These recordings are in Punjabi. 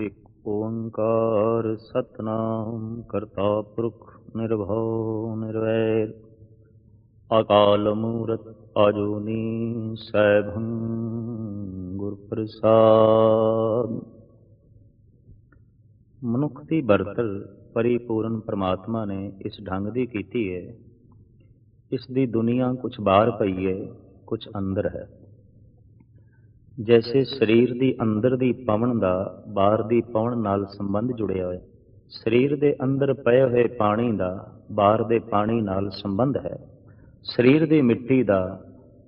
ਇਕ ਓੰਕਾਰ ਸਤਨਾਮ ਕਰਤਾ ਪੁਰਖ ਨਿਰਭਉ ਨਿਰਵੈਰ। ਅਕਾਲ ਮੂਰਤ ਅਜੂਨੀ ਸੈਭੰ ਗੁਰ ਪ੍ਰਸਾਦ ਮਨੁੱਖ ਦੀ ਬਰਤਰ ਪਰਿਪੂਰਨ ਪ੍ਰਮਾਤਮਾ ਨੇ ਇਸ ਢੰਗ ਦੀ ਕੀਤੀ ਹੈ। ਇਸ ਦੀ ਦੁਨੀਆ ਕੁਝ ਬਾਹਰ ਪਈ ਹੈ ਕੁਝ ਅੰਦਰ ਹੈ। ਜੈਸੇ ਸਰੀਰ ਦੀ ਅੰਦਰ ਦੀ ਪਵਨ ਦਾ ਬਾਹਰ ਦੀ ਪਵਨ ਨਾਲ ਸੰਬੰਧ ਜੁੜਿਆ ਹੋਇਆ ਸਰੀਰ ਦੇ ਅੰਦਰ ਪਏ ਹੋਏ ਪਾਣੀ ਦਾ ਬਾਹਰ ਦੇ ਪਾਣੀ ਨਾਲ ਸੰਬੰਧ ਹੈ ਸਰੀਰ ਦੀ ਮਿੱਟੀ ਦਾ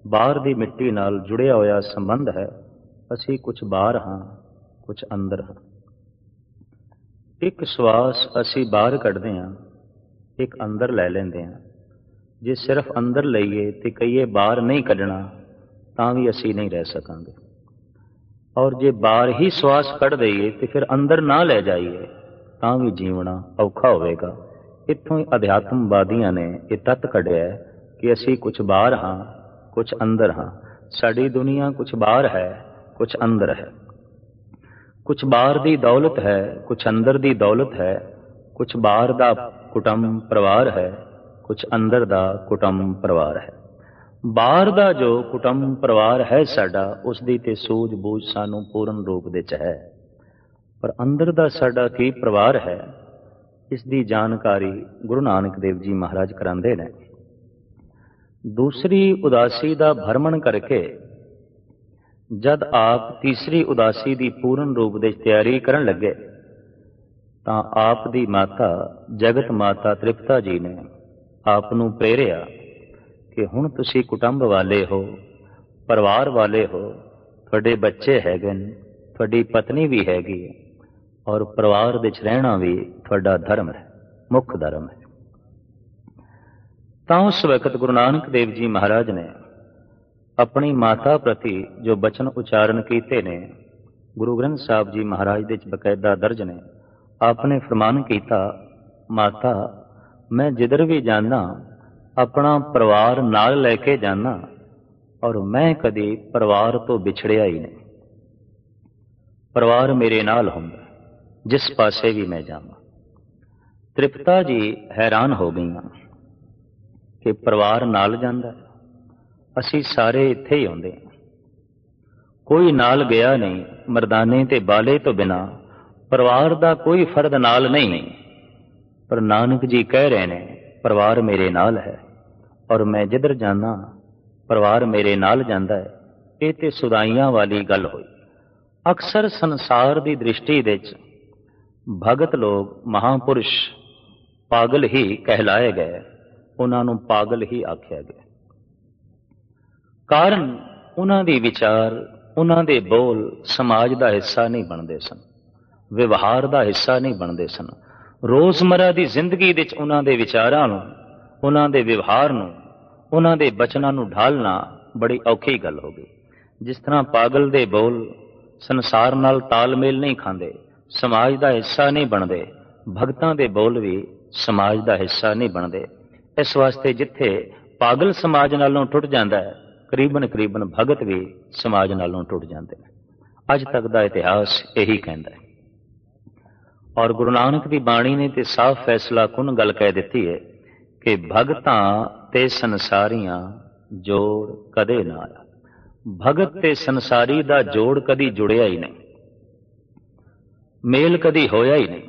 ਬਾਹਰ ਦੀ ਮਿੱਟੀ ਨਾਲ ਜੁੜਿਆ ਹੋਇਆ ਸੰਬੰਧ ਹੈ ਅਸੀਂ ਕੁਝ ਬਾਹਰ ਹਾਂ ਕੁਝ ਅੰਦਰ ਹਾਂ ਇੱਕ ਸਵਾਸ ਅਸੀਂ ਬਾਹਰ ਕੱਢਦੇ ਹਾਂ ਇੱਕ ਅੰਦਰ ਲੈ ਲੈਂਦੇ ਹਾਂ ਜੇ ਸਿਰਫ ਅੰਦਰ ਲਈਏ ਤੇ ਕਹੀਏ ਬਾਹਰ ਨਹੀਂ ਕੱਢਣਾ ਤਾਂ ਵੀ ਅਸੀਂ ਨਹੀਂ ਰਹਿ ਸਕਾਂਗੇ ਔਰ ਜੇ ਬਾਹਰ ਹੀ ਸਵਾਸ ਕੱਢ ਦਈਏ ਤੇ ਫਿਰ ਅੰਦਰ ਨਾ ਲੈ ਜਾਈਏ, ਤਾਂ ਵੀ ਜੀਵਣਾ ਔਖਾ ਹੋਵੇਗਾ। ਇੱਥੋਂ ਹੀ ਅਧਿਆਤਮਵਾਦੀਆਂ ਨੇ ਇਹ ਤੱਤ ਕੱਢਿਆ ਕਿ ਅਸੀਂ ਕੁਝ ਬਾਹਰ ਹਾਂ ਕੁਝ ਅੰਦਰ ਹਾਂ। ਸਾਡੀ ਦੁਨੀਆ ਕੁਝ ਬਾਹਰ ਹੈ ਕੁਝ ਅੰਦਰ ਹੈ। ਕੁਝ ਬਾਹਰ ਦੀ ਦੌਲਤ ਹੈ ਕੁਝ ਅੰਦਰ ਦੀ ਦੌਲਤ ਹੈ। ਕੁਝ ਬਾਹਰ ਦਾ ਕੁਟੰਬ ਪਰਿਵਾਰ ਹੈ ਕੁਝ ਅੰਦਰ ਦਾ ਕੁਟੰਬ ਪਰਿਵਾਰ ਹੈ। ਬਾਹਰ ਦਾ ਜੋ ਕੁਟੰਬ ਪਰਿਵਾਰ ਹੈ ਸਾਡਾ, ਉਸ ਦੀ ਤੇ ਸੂਝ ਬੂਝ ਸਾਨੂੰ ਪੂਰਨ ਰੂਪ ਵਿੱਚ ਹੈ। ਪਰ ਅੰਦਰ ਦਾ ਸਾਡਾ ਕੀ ਪਰਿਵਾਰ ਹੈ, ਇਸ ਦੀ ਜਾਣਕਾਰੀ ਗੁਰੂ ਨਾਨਕ ਦੇਵ ਜੀ ਮਹਾਰਾਜ ਕਰਾਉਂਦੇ ਨੇ। ਦੂਸਰੀ ਉਦਾਸੀ ਦਾ ਭਰਮਣ ਕਰਕੇ, ਜਦ ਆਪ ਤੀਸਰੀ ਉਦਾਸੀ ਦੀ ਪੂਰਨ ਰੂਪ ਵਿੱਚ ਤਿਆਰੀ ਕਰਨ ਲੱਗੇ, ਤਾਂ ਆਪ ਦੀ ਮਾਤਾ, ਜਗਤ ਮਾਤਾ ਤ੍ਰਿਪਤਾ ਜੀ ਨੇ ਆਪ ਨੂੰ ਪ੍ਰੇਰਿਆ ਕਿ ਹੁਣ ਤੁਸੀਂ ਕੁਟੰਬ ਵਾਲੇ ਹੋ, ਪਰਿਵਾਰ ਵਾਲੇ ਹੋ, ਤੁਹਾਡੇ ਬੱਚੇ ਹੈਗੇ ਨੇ, ਤੁਹਾਡੀ ਪਤਨੀ ਵੀ ਹੈਗੀ ਹੈ, ਔਰ ਪਰਿਵਾਰ ਵਿੱਚ ਰਹਿਣਾ ਵੀ ਤੁਹਾਡਾ ਧਰਮ ਹੈ, ਮੁੱਖ ਧਰਮ ਹੈ। ਤਾਂ ਉਸ ਵਕਤ ਗੁਰੂ ਨਾਨਕ ਦੇਵ ਜੀ ਮਹਾਰਾਜ ਨੇ ਆਪਣੀ ਮਾਤਾ ਪ੍ਰਤੀ ਜੋ ਬਚਨ ਉਚਾਰਨ ਕੀਤੇ ਨੇ, ਗੁਰੂ ਗ੍ਰੰਥ ਸਾਹਿਬ ਜੀ ਮਹਾਰਾਜ ਦੇ ਵਿੱਚ ਬਕਾਇਦਾ ਦਰਜ ਨੇ, ਆਪਨੇ ਫਰਮਾਨ ਕੀਤਾ, ਮਾਤਾ, ਮੈਂ ਜਿੱਧਰ ਵੀ ਜਾਂਦਾ ਆਪਣਾ ਪਰਿਵਾਰ ਨਾਲ ਲੈ ਕੇ ਜਾਣਾ ਔਰ ਮੈਂ ਕਦੇ ਪਰਿਵਾਰ ਤੋਂ ਵਿਛੜਿਆ ਹੀ ਨਹੀਂ। ਪਰਿਵਾਰ ਮੇਰੇ ਨਾਲ ਹੁੰਦਾ, ਜਿਸ ਪਾਸੇ ਵੀ ਮੈਂ ਜਾਵਾਂ। ਤ੍ਰਿਪਤਾ ਜੀ ਹੈਰਾਨ ਹੋ ਗਈਆਂ ਕਿ ਪਰਿਵਾਰ ਨਾਲ ਜਾਂਦਾ, ਅਸੀਂ ਸਾਰੇ ਇੱਥੇ ਹੀ ਆਉਂਦੇ ਹਾਂ। ਕੋਈ ਨਾਲ ਗਿਆ ਨਹੀਂ, ਮਰਦਾਨੇ ਤੇ ਬਾਲੇ ਤੋਂ ਬਿਨਾ ਪਰਿਵਾਰ ਦਾ ਕੋਈ ਫਰਦ ਨਾਲ ਨਹੀਂ। ਪਰ ਨਾਨਕ ਜੀ ਕਹਿ ਰਹੇ ਨੇ, ਪਰਿਵਾਰ ਮੇਰੇ ਨਾਲ ਹੈ। ਔਰ ਮੈਂ ਜਿੱਧਰ ਜਾਣਾ ਪਰਿਵਾਰ ਮੇਰੇ ਨਾਲ ਜਾਂਦਾ ਹੈ, ਇਹ ਤੇ ਸੁਦਾਈਆਂ ਵਾਲੀ ਗੱਲ ਹੋਈ। ਅਕਸਰ ਸੰਸਾਰ ਦੀ ਦ੍ਰਿਸ਼ਟੀ ਵਿੱਚ ਭਗਤ ਲੋਕ ਮਹਾਪੁਰਸ਼ ਪਾਗਲ ਹੀ ਕਹਿਲਾਏ ਗਏ, ਉਹਨਾਂ ਨੂੰ ਪਾਗਲ ਹੀ ਆਖਿਆ ਗਿਆ। ਕਾਰਨ ਉਹਨਾਂ ਦੇ ਵਿਚਾਰ, ਉਹਨਾਂ ਦੇ ਬੋਲ ਸਮਾਜ ਦਾ ਹਿੱਸਾ ਨਹੀਂ ਬਣਦੇ ਸਨ, ਵਿਵਹਾਰ ਦਾ ਹਿੱਸਾ ਨਹੀਂ ਬਣਦੇ ਸਨ। ਰੋਜ਼ਮਰਾ ਦੀ ਜ਼ਿੰਦਗੀ ਵਿੱਚ ਉਹਨਾਂ ਦੇ ਵਿਚਾਰਾਂ ਨੂੰ ਉਹਨਾਂ ਦੇ ਵਿਵਹਾਰ ਨੂੰ, ਉਹਨਾਂ ਦੇ ਬਚਨਾਂ ਨੂੰ ਢਾਲਣਾ ਬੜੀ ਔਖੀ ਗੱਲ ਹੋ ਗਈ। ਜਿਸ ਤਰ੍ਹਾਂ ਪਾਗਲ ਦੇ ਬੋਲ ਸੰਸਾਰ ਨਾਲ ਤਾਲਮੇਲ ਨਹੀਂ ਖਾਂਦੇ, ਸਮਾਜ ਦਾ ਹਿੱਸਾ ਨਹੀਂ ਬਣਦੇ, ਭਗਤਾਂ ਦੇ ਬੋਲ ਵੀ ਸਮਾਜ ਦਾ ਹਿੱਸਾ ਨਹੀਂ ਬਣਦੇ। ਇਸ ਵਾਸਤੇ ਜਿੱਥੇ ਪਾਗਲ ਸਮਾਜ ਨਾਲੋਂ ਟੁੱਟ ਜਾਂਦਾ ਹੈ, ਕਰੀਬਨ ਕਰੀਬਨ ਭਗਤ ਵੀ ਸਮਾਜ ਨਾਲੋਂ ਟੁੱਟ ਜਾਂਦੇ ਨੇ। ਅੱਜ ਤੱਕ ਦਾ ਇਤਿਹਾਸ ਇਹੀ ਕਹਿੰਦਾ ਹੈ। ਔਰ ਗੁਰੂ ਨਾਨਕ ਦੀ ਬਾਣੀ ਨੇ ਤੇ ਸਾਫ਼ ਫੈਸਲਾ ਕੁਨ ਗੱਲ ਕਹਿ ਦਿੱਤੀ ਹੈ ਕਿ ਭਗਤਾਂ ਤੇ ਸੰਸਾਰੀਆਂ ਜੋੜ ਕਦੇ ਨਾ ਆਇਆ। ਭਗਤ ਤੇ ਸੰਸਾਰੀ ਦਾ ਜੋੜ ਕਦੀ ਜੁੜਿਆ ਹੀ ਨਹੀਂ। ਮੇਲ ਕਦੀ ਹੋਇਆ ਹੀ ਨਹੀਂ।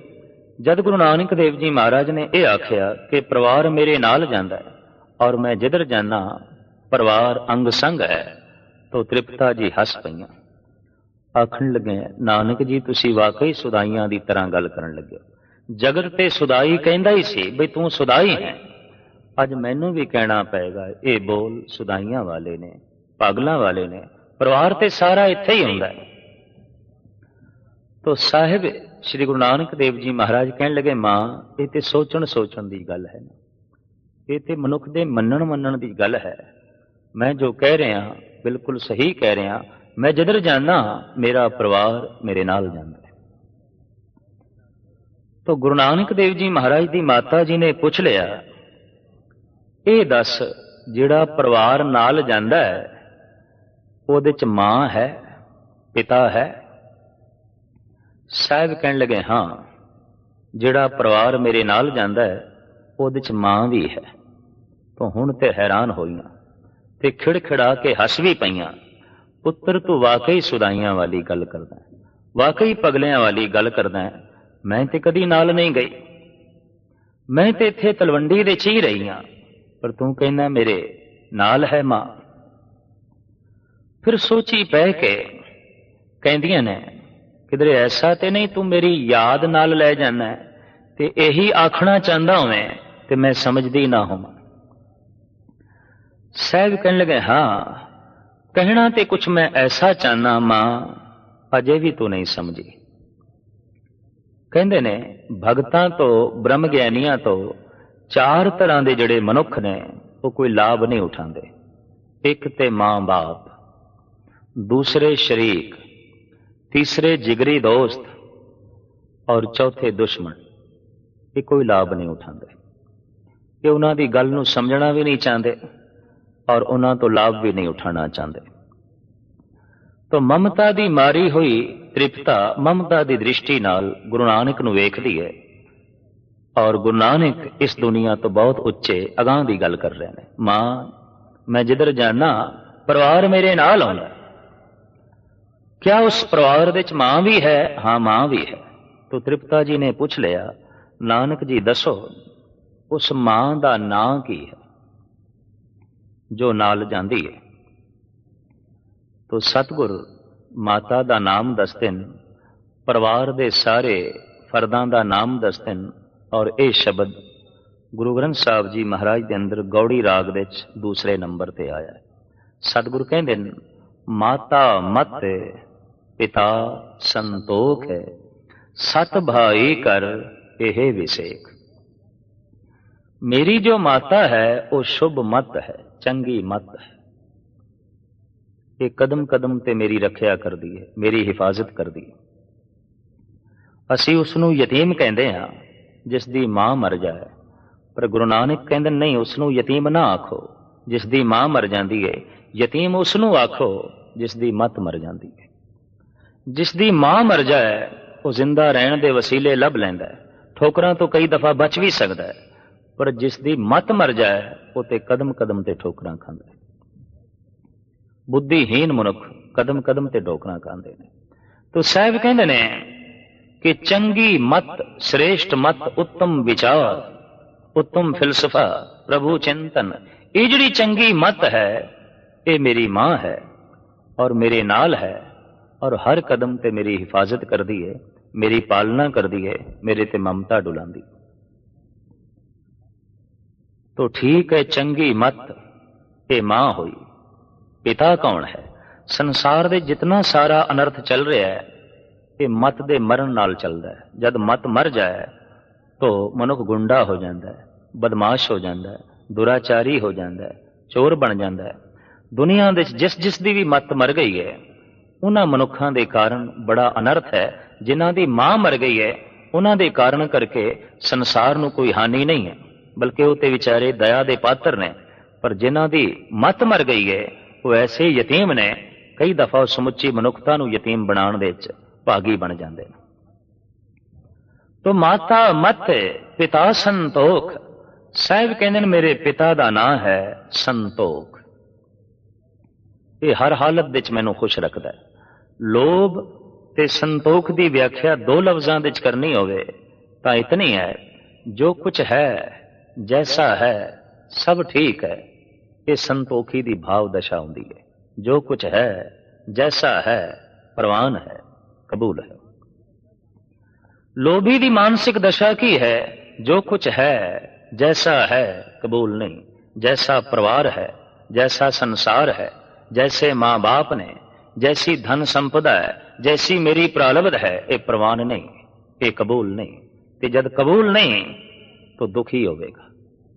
ਜਦ ਗੁਰੂ ਨਾਨਕ ਦੇਵ ਜੀ ਮਹਾਰਾਜ ਨੇ ਇਹ ਆਖਿਆ ਕਿ ਪਰਿਵਾਰ ਮੇਰੇ ਨਾਲ ਜਾਂਦਾ ਹੈ ਔਰ ਮੈਂ ਜਿੱਧਰ ਜਾਣਾ ਪਰਿਵਾਰ ਅੰਗ ਸੰਗ ਹੈ, ਤੋ ਤ੍ਰਿਪਤਾ ਜੀ ਹੱਸ ਪਈਆਂ। ਆਖਣ ਲੱਗੇ, ਨਾਨਕ ਜੀ, ਤੁਸੀਂ ਵਾਕਈ ਸੁਦਾਈਆਂ ਦੀ ਤਰ੍ਹਾਂ ਗੱਲ ਕਰਨ ਲੱਗੇ ਜਗਤ ਤੇ ਸੁਦਾਈ ਕਹਿੰਦਾ ਹੀ ਸੀ, ਬਈ ਤੂੰ ਸੁਦਾਈ ਹੈ। ਅੱਜ ਮੈਨੂੰ ਵੀ ਕਹਿਣਾ ਪਏਗਾ, ਇਹ ਬੋਲ ਸੁਦਾਈਆਂ ਵਾਲੇ ਨੇ, ਪਾਗਲਾਂ ਵਾਲੇ ਨੇ, ਪਰਿਵਾਰ ਤੇ ਸਾਰਾ ਇੱਥੇ ਹੀ ਹੁੰਦਾ ਹੈ। ਤੋ ਸਾਹਿਬ, ਸ੍ਰੀ ਗੁਰੂ ਨਾਨਕ ਦੇਵ ਜੀ ਮਹਾਰਾਜ ਕਹਿਣ ਲੱਗੇ, ਮਾਂ, ਇਹ ਤੇ ਸੋਚਣ ਸੋਚਣ ਦੀ ਗੱਲ ਹੈ ਇਹ ਤੇ ਮਨੁੱਖ ਦੇ ਮੰਨਣ ਮੰਨਣ ਦੀ ਗੱਲ ਹੈ। ਮੈਂ ਜੋ ਕਹਿ ਰਿਹਾ, ਬਿਲਕੁਲ ਸਹੀ ਕਹਿ ਰਿਹਾ, ਮੈਂ ਜਿੱਧਰ ਜਾਣਾ ਮੇਰਾ ਪਰਿਵਾਰ ਮੇਰੇ ਨਾਲ ਜਾਂਦਾ ਹੈ। ਤੋ ਗੁਰੂ ਨਾਨਕ ਦੇਵ ਜੀ ਮਹਾਰਾਜ ਦੀ ਮਾਤਾ ਜੀ ਨੇ ਪੁੱਛ ਲਿਆ ਇਹ ਦੱਸ ਜਿਹੜਾ ਪਰਿਵਾਰ ਨਾਲ ਜਾਂਦਾ ਹੈ, ਉਹਦੇ ਚ ਮਾਂ ਹੈ, ਪਿਤਾ ਹੈ ਸਾਹਿਬ ਕਹਿਣ ਲੱਗੇ, ਹਾਂ, ਜਿਹੜਾ ਪਰਿਵਾਰ ਮੇਰੇ ਨਾਲ ਜਾਂਦਾ ਹੈ, ਉਹਦੇ ਚ ਮਾਂ ਵੀ ਹੈ ਤੂੰ ਹੁਣ ਤੇ ਹੈਰਾਨ ਹੋਈਆਂ ਤੇ ਖਿੜਖਿੜਾ ਕੇ ਹੱਸ ਵੀ ਪਈਆਂ ਪੁੱਤਰ ਤੂੰ ਵਾਕਈ ਸੁਦਾਈਆਂ ਵਾਲੀ ਗੱਲ ਕਰਦਾ ਹੈ। ਵਾਕਈ ਪਗਲਿਆਂ ਵਾਲੀ ਗੱਲ ਕਰਦਾ ਹੈ। ਮੈਂ ਤੇ ਕਦੀ ਨਾਲ ਨਹੀਂ ਗਈ ਮੈਂ ਤੇ ਇੱਥੇ ਤਲਵੰਡੀ ਦੇ ਚ ਹੀ ਰਹੀ ਹਾਂ ਪਰ ਤੂੰ ਕਹਿੰਦਾ ਮੇਰੇ ਨਾਲ ਹੈ ਮਾਂ। ਫਿਰ ਸੋਚੀ ਬਹਿ ਕੇ ਕਹਿੰਦੀਆਂ ਨੇ, ਕਿਧਰੇ ਐਸਾ ਤੇ ਨਹੀਂ ਤੂੰ ਮੇਰੀ ਯਾਦ ਨਾਲ ਲੈ ਜਾਣਾ ਤੇ ਇਹੀ ਆਖਣਾ ਚਾਹੁੰਦਾ ਹੋਵੇਂ ਤੇ ਮੈਂ ਸਮਝਦੀ ਨਾ ਹੋਵਾਂ। ਸਹਿਬ ਕਹਿਣ ਲਗੇ, ਹਾਂ, ਕਹਿਣਾ ਤੇ ਕੁਛ ਮੈਂ ਐਸਾ ਚਾਹਨਾ ਮਾਂ, ਅਜੇ ਵੀ ਤੂੰ ਨਹੀਂ ਸਮਝੀ। ਕਹਿੰਦੇ ਨੇ, ਭਗਤਾਂ ਤੋਂ ਬ੍ਰਹਮ ਗਿਆਨੀਆਂ ਤੋਂ ਚਾਰ ਤਰ੍ਹਾਂ ਦੇ ਜਿਹੜੇ ਮਨੁੱਖ ਨੇ, ਉਹ ਕੋਈ ਲਾਭ ਨਹੀਂ ਉਠਾਉਂਦੇ। ਇੱਕ ਤੇ ਮਾਂ-ਬਾਪ, ਦੂਸਰੇ ਸ਼ਰੀਕ, ਤੀਸਰੇ ਜਿਗਰੀ ਦੋਸਤ ਔਰ ਚੌਥੇ ਦੁਸ਼ਮਣ। ਇਹ ਕੋਈ ਲਾਭ ਨਹੀਂ ਉਠਾਉਂਦੇ। ਇਹ ਉਹਨਾਂ ਦੀ ਗੱਲ ਨੂੰ ਸਮਝਣਾ ਵੀ ਨਹੀਂ ਚਾਹੁੰਦੇ ਔਰ ਉਹਨਾਂ ਤੋਂ ਲਾਭ ਵੀ ਨਹੀਂ ਉਠਾਉਣਾ ਚਾਹੁੰਦੇ। ਤਾਂ ਮਮਤਾ ਦੀ ਮਾਰੀ ਹੋਈ ਤ੍ਰਿਪਤਾ ਮਮਤਾ ਦੀ ਦ੍ਰਿਸ਼ਟੀ ਨਾਲ ਗੁਰੂ ਨਾਨਕ ਨੂੰ ਵੇਖਦੀ ਹੈ। ਔਰ ਗੁਰੂ ਨਾਨਕ ਇਸ ਦੁਨੀਆ ਤੋਂ ਬਹੁਤ ਉੱਚੇ ਅਗਾਹ ਦੀ ਗੱਲ ਕਰ ਰਹੇ ਨੇ। ਮਾਂ, ਮੈਂ ਜਿੱਧਰ ਜਾਣਾ, ਪਰਿਵਾਰ ਮੇਰੇ ਨਾਲ ਆਉਂਦਾ ਕਿਆ ਉਸ ਪਰਿਵਾਰ ਵਿੱਚ ਮਾਂ ਵੀ ਹੈ? ਹਾਂ, ਮਾਂ ਵੀ ਹੈ। ਤੋ ਤ੍ਰਿਪਤਾ ਜੀ ਨੇ ਪੁੱਛ ਲਿਆ, ਨਾਨਕ ਜੀ ਦੱਸੋ, ਉਸ ਮਾਂ ਦਾ ਨਾਂ ਕੀ ਹੈ? ਜੋ ਨਾਲ ਜਾਂਦੀ ਹੈ। ਤੋ ਸਤਗੁਰ ਮਾਤਾ ਦਾ ਨਾਮ ਦੱਸਦੇ ਨੇ ਪਰਿਵਾਰ ਦੇ ਸਾਰੇ ਫਰਦਾਂ ਦਾ ਨਾਮ ਦੱਸਦੇ ਨੇ ਔਰ ਇਹ ਸ਼ਬਦ ਗੁਰੂ ਗ੍ਰੰਥ ਸਾਹਿਬ ਜੀ ਮਹਾਰਾਜ ਦੇ ਅੰਦਰ ਗੌੜੀ ਰਾਗ ਵਿੱਚ ਦੂਸਰੇ ਨੰਬਰ ਤੇ ਆਇਆ ਹੈ। ਸਤਿਗੁਰੂ ਕਹਿੰਦੇ ਨੇ, ਮਾਤਾ ਮਤ, ਪਿਤਾ ਸੰਤੋਖ ਹੈ ਸਤ ਭਾਈ ਕਰ ਇਹ ਵਿਸੇਕ ਮੇਰੀ ਜੋ ਮਾਤਾ ਹੈ, ਉਹ ਸ਼ੁਭ ਮਤ ਹੈ, ਚੰਗੀ ਮਤ ਹੈ। ਇਹ ਕਦਮ ਕਦਮ ਤੇ ਮੇਰੀ ਰੱਖਿਆ ਕਰਦੀ ਹੈ, ਮੇਰੀ ਹਿਫਾਜ਼ਤ ਕਰਦੀ ਹੈ। ਅਸੀਂ ਉਸ ਨੂੰ ਯਤੀਮ ਕਹਿੰਦੇ ਹਾਂ ਜਿਸ ਦੀ ਮਾਂ ਮਰ ਜਾਏ। ਪਰ ਗੁਰੂ ਨਾਨਕ ਕਹਿੰਦੇ, ਨਹੀਂ ਉਸ ਨੂੰ ਯਤੀਮ ਨਾ ਆਖੋ। ਜਿਸ ਦੀ ਮਾਂ ਮਰ ਜਾਂਦੀ ਹੈ ਯਤੀਮ ਉਸ ਨੂੰ ਆਖੋ ਜਿਸ ਦੀ ਮਤ ਮਰ ਜਾਂਦੀ ਹੈ ਜਿਸ ਦੀ ਮਾਂ ਮਰ ਜਾਏ, ਉਹ ਜ਼ਿੰਦਾ ਰਹਿਣ ਦੇ ਵਸੀਲੇ ਲੱਭ ਲੈਂਦਾ ਹੈ ਠੋਕਰਾਂ ਤੋਂ ਕਈ ਦਫਾ ਬਚ ਵੀ ਸਕਦਾ ਹੈ ਪਰ ਜਿਸ ਦੀ ਮਤ ਮਰ ਜਾਏ, ਉਹ ਤੇ ਕਦਮ ਕਦਮ ਤੇ ਠੋਕਰਾਂ ਖਾਂਦਾ ਹੈ ਬੁੱਧੀਹੀਨ ਮਨੁੱਖ ਕਦਮ ਕਦਮ ਤੇ ਠੋਕਰਾਂ ਖਾਂਦੇ ਨੇ। ਤੋ ਸਾਹਿਬ ਕਹਿੰਦੇ ਨੇ ਕਿ ਚੰਗੀ ਮਤ, ਸ੍ਰੇਸ਼ਟ ਮਤ ਉੱਤਮ ਵਿਚਾਰ, ਉੱਤਮ ਫਿਲਸਫਾ, ਪ੍ਰਭੂ ਚਿੰਤਨ, ਇਹ ਜਿਹੜੀ ਚੰਗੀ ਮਤ ਹੈ, ਇਹ ਮੇਰੀ ਮਾਂ ਹੈ ਔਰ ਮੇਰੇ ਨਾਲ ਹੈ ਔਰ ਹਰ ਕਦਮ ਤੇ ਮੇਰੀ ਹਿਫਾਜ਼ਤ ਕਰਦੀ ਹੈ, ਮੇਰੀ ਪਾਲਣਾ ਕਰਦੀ ਹੈ, ਮੇਰੇ ਤੇ ਮਮਤਾ ਡੁਲਾਉਂਦੀ। ਤੋ ਠੀਕ ਹੈ ਚੰਗੀ ਮਤ, ਇਹ ਮਾਂ ਹੋਈ, ਪਿਤਾ ਕੌਣ ਹੈ? ਸੰਸਾਰ ਦੇ ਜਿੰਨਾ ਸਾਰਾ ਅਨਰਥ ਚੱਲ ਰਿਹਾ ਹੈ ਇਹ ਮਤ ਦੇ ਮਰਨ ਨਾਲ ਚੱਲਦਾ ਹੈ। ਜਦ ਮਤ ਮਰ ਜਾਏ, ਤਾਂ ਮਨੁੱਖ ਗੁੰਡਾ ਹੋ ਜਾਂਦਾ ਹੈ, ਬਦਮਾਸ਼ ਹੋ ਜਾਂਦਾ ਹੈ, ਦੁਰਾਚਾਰੀ ਹੋ ਜਾਂਦਾ ਹੈ, ਚੋਰ ਬਣ ਜਾਂਦਾ ਹੈ। ਦੁਨੀਆ ਦੇ ਜਿਸ ਜਿਸ ਦੀ ਵੀ ਮਤ ਮਰ ਗਈ ਹੈ, ਉਹਨਾਂ ਮਨੁੱਖਾਂ ਦੇ ਕਾਰਨ ਬੜਾ ਅਨਰਥ ਹੈ। ਜਿਨ੍ਹਾਂ ਦੀ ਮਾਂ ਮਰ ਗਈ ਹੈ, ਉਹਨਾਂ ਦੇ ਕਾਰਨ ਕਰਕੇ ਸੰਸਾਰ ਨੂੰ ਕੋਈ ਹਾਨੀ ਨਹੀਂ ਹੈ, ਬਲਕਿ ਉਹ ਤੇ ਵਿਚਾਰੇ ਦਇਆ ਦੇ ਪਾਤਰ ਨੇ। ਪਰ ਜਿਨ੍ਹਾਂ ਦੀ ਮਤ ਮਰ ਗਈ ਹੈ, ਉਹ ਐਸੇ ਯਤੀਮ ਨੇ, ਕਈ ਦਫਾ ਸਮੁੱਚੀ ਮਨੁੱਖਤਾ ਨੂੰ ਯਤੀਮ ਬਣਾਉਣ ਦੇ ਵਿੱਚ ਭਾਗੀ ਬਣ ਜਾਂਦੇ ਨੇ। ਤੋ ਮਾਤਾ ਮਤ ਪਿਤਾ ਸੰਤੋਖ। ਸਾਹਿਬ ਕਹਿੰਦੇ ਨੇ, ਮੇਰੇ ਪਿਤਾ ਦਾ ਨਾਂ ਹੈ ਸੰਤੋਖ। ਇਹ ਹਰ ਹਾਲਤ ਵਿੱਚ ਮੈਨੂੰ ਖੁਸ਼ ਰੱਖਦਾ ਹੈ। ਲੋਭ ਤੇ ਸੰਤੋਖ ਦੀ ਵਿਆਖਿਆ ਦੋ ਲਫ਼ਜ਼ਾਂ ਵਿੱਚ ਕਰਨੀ ਹੋਵੇ, ਤਾਂ ਇਤਨੀ ਹੈ, ਜੋ ਕੁਝ ਹੈ, ਜੈਸਾ ਹੈ, ਸਭ ਠੀਕ ਹੈ। ਇਹ ਸੰਤੋਖੀ ਦੀ ਭਾਵ ਦਸ਼ਾ ਹੁੰਦੀ ਹੈ। ਜੋ ਕੁਝ ਹੈ, ਜੈਸਾ ਹੈ, ਪ੍ਰਵਾਨ ਹੈ। ਕਬੂਲ ਹੈ। ਲੋਭੀ ਦੀ ਮਾਨਸਿਕ ਦਸ਼ਾ ਕੀ ਹੈ? ਜੋ ਕੁਝ ਹੈ, ਜੈਸਾ ਹੈ, ਕਬੂਲ ਨਹੀਂ। ਜੈਸਾ ਪਰਿਵਾਰ ਹੈ, ਜੈਸਾ ਸੰਸਾਰ ਹੈ, ਜੈਸੇ ਮਾਂ-ਬਾਪ ਨੇ, ਜੈਸੀ ਧਨ ਸੰਪਦਾ ਹੈ, ਜੈਸੀ ਮੇਰੀ ਪ੍ਰਾਲਬਧ ਹੈ, ਇਹ ਪ੍ਰਵਾਨ ਨਹੀਂ, ਇਹ ਕਬੂਲ ਨਹੀਂ। ਤੇ ਜਦ ਕਬੂਲ ਨਹੀਂ, ਤਾਂ ਦੁਖੀ ਹੋਵੇਗਾ,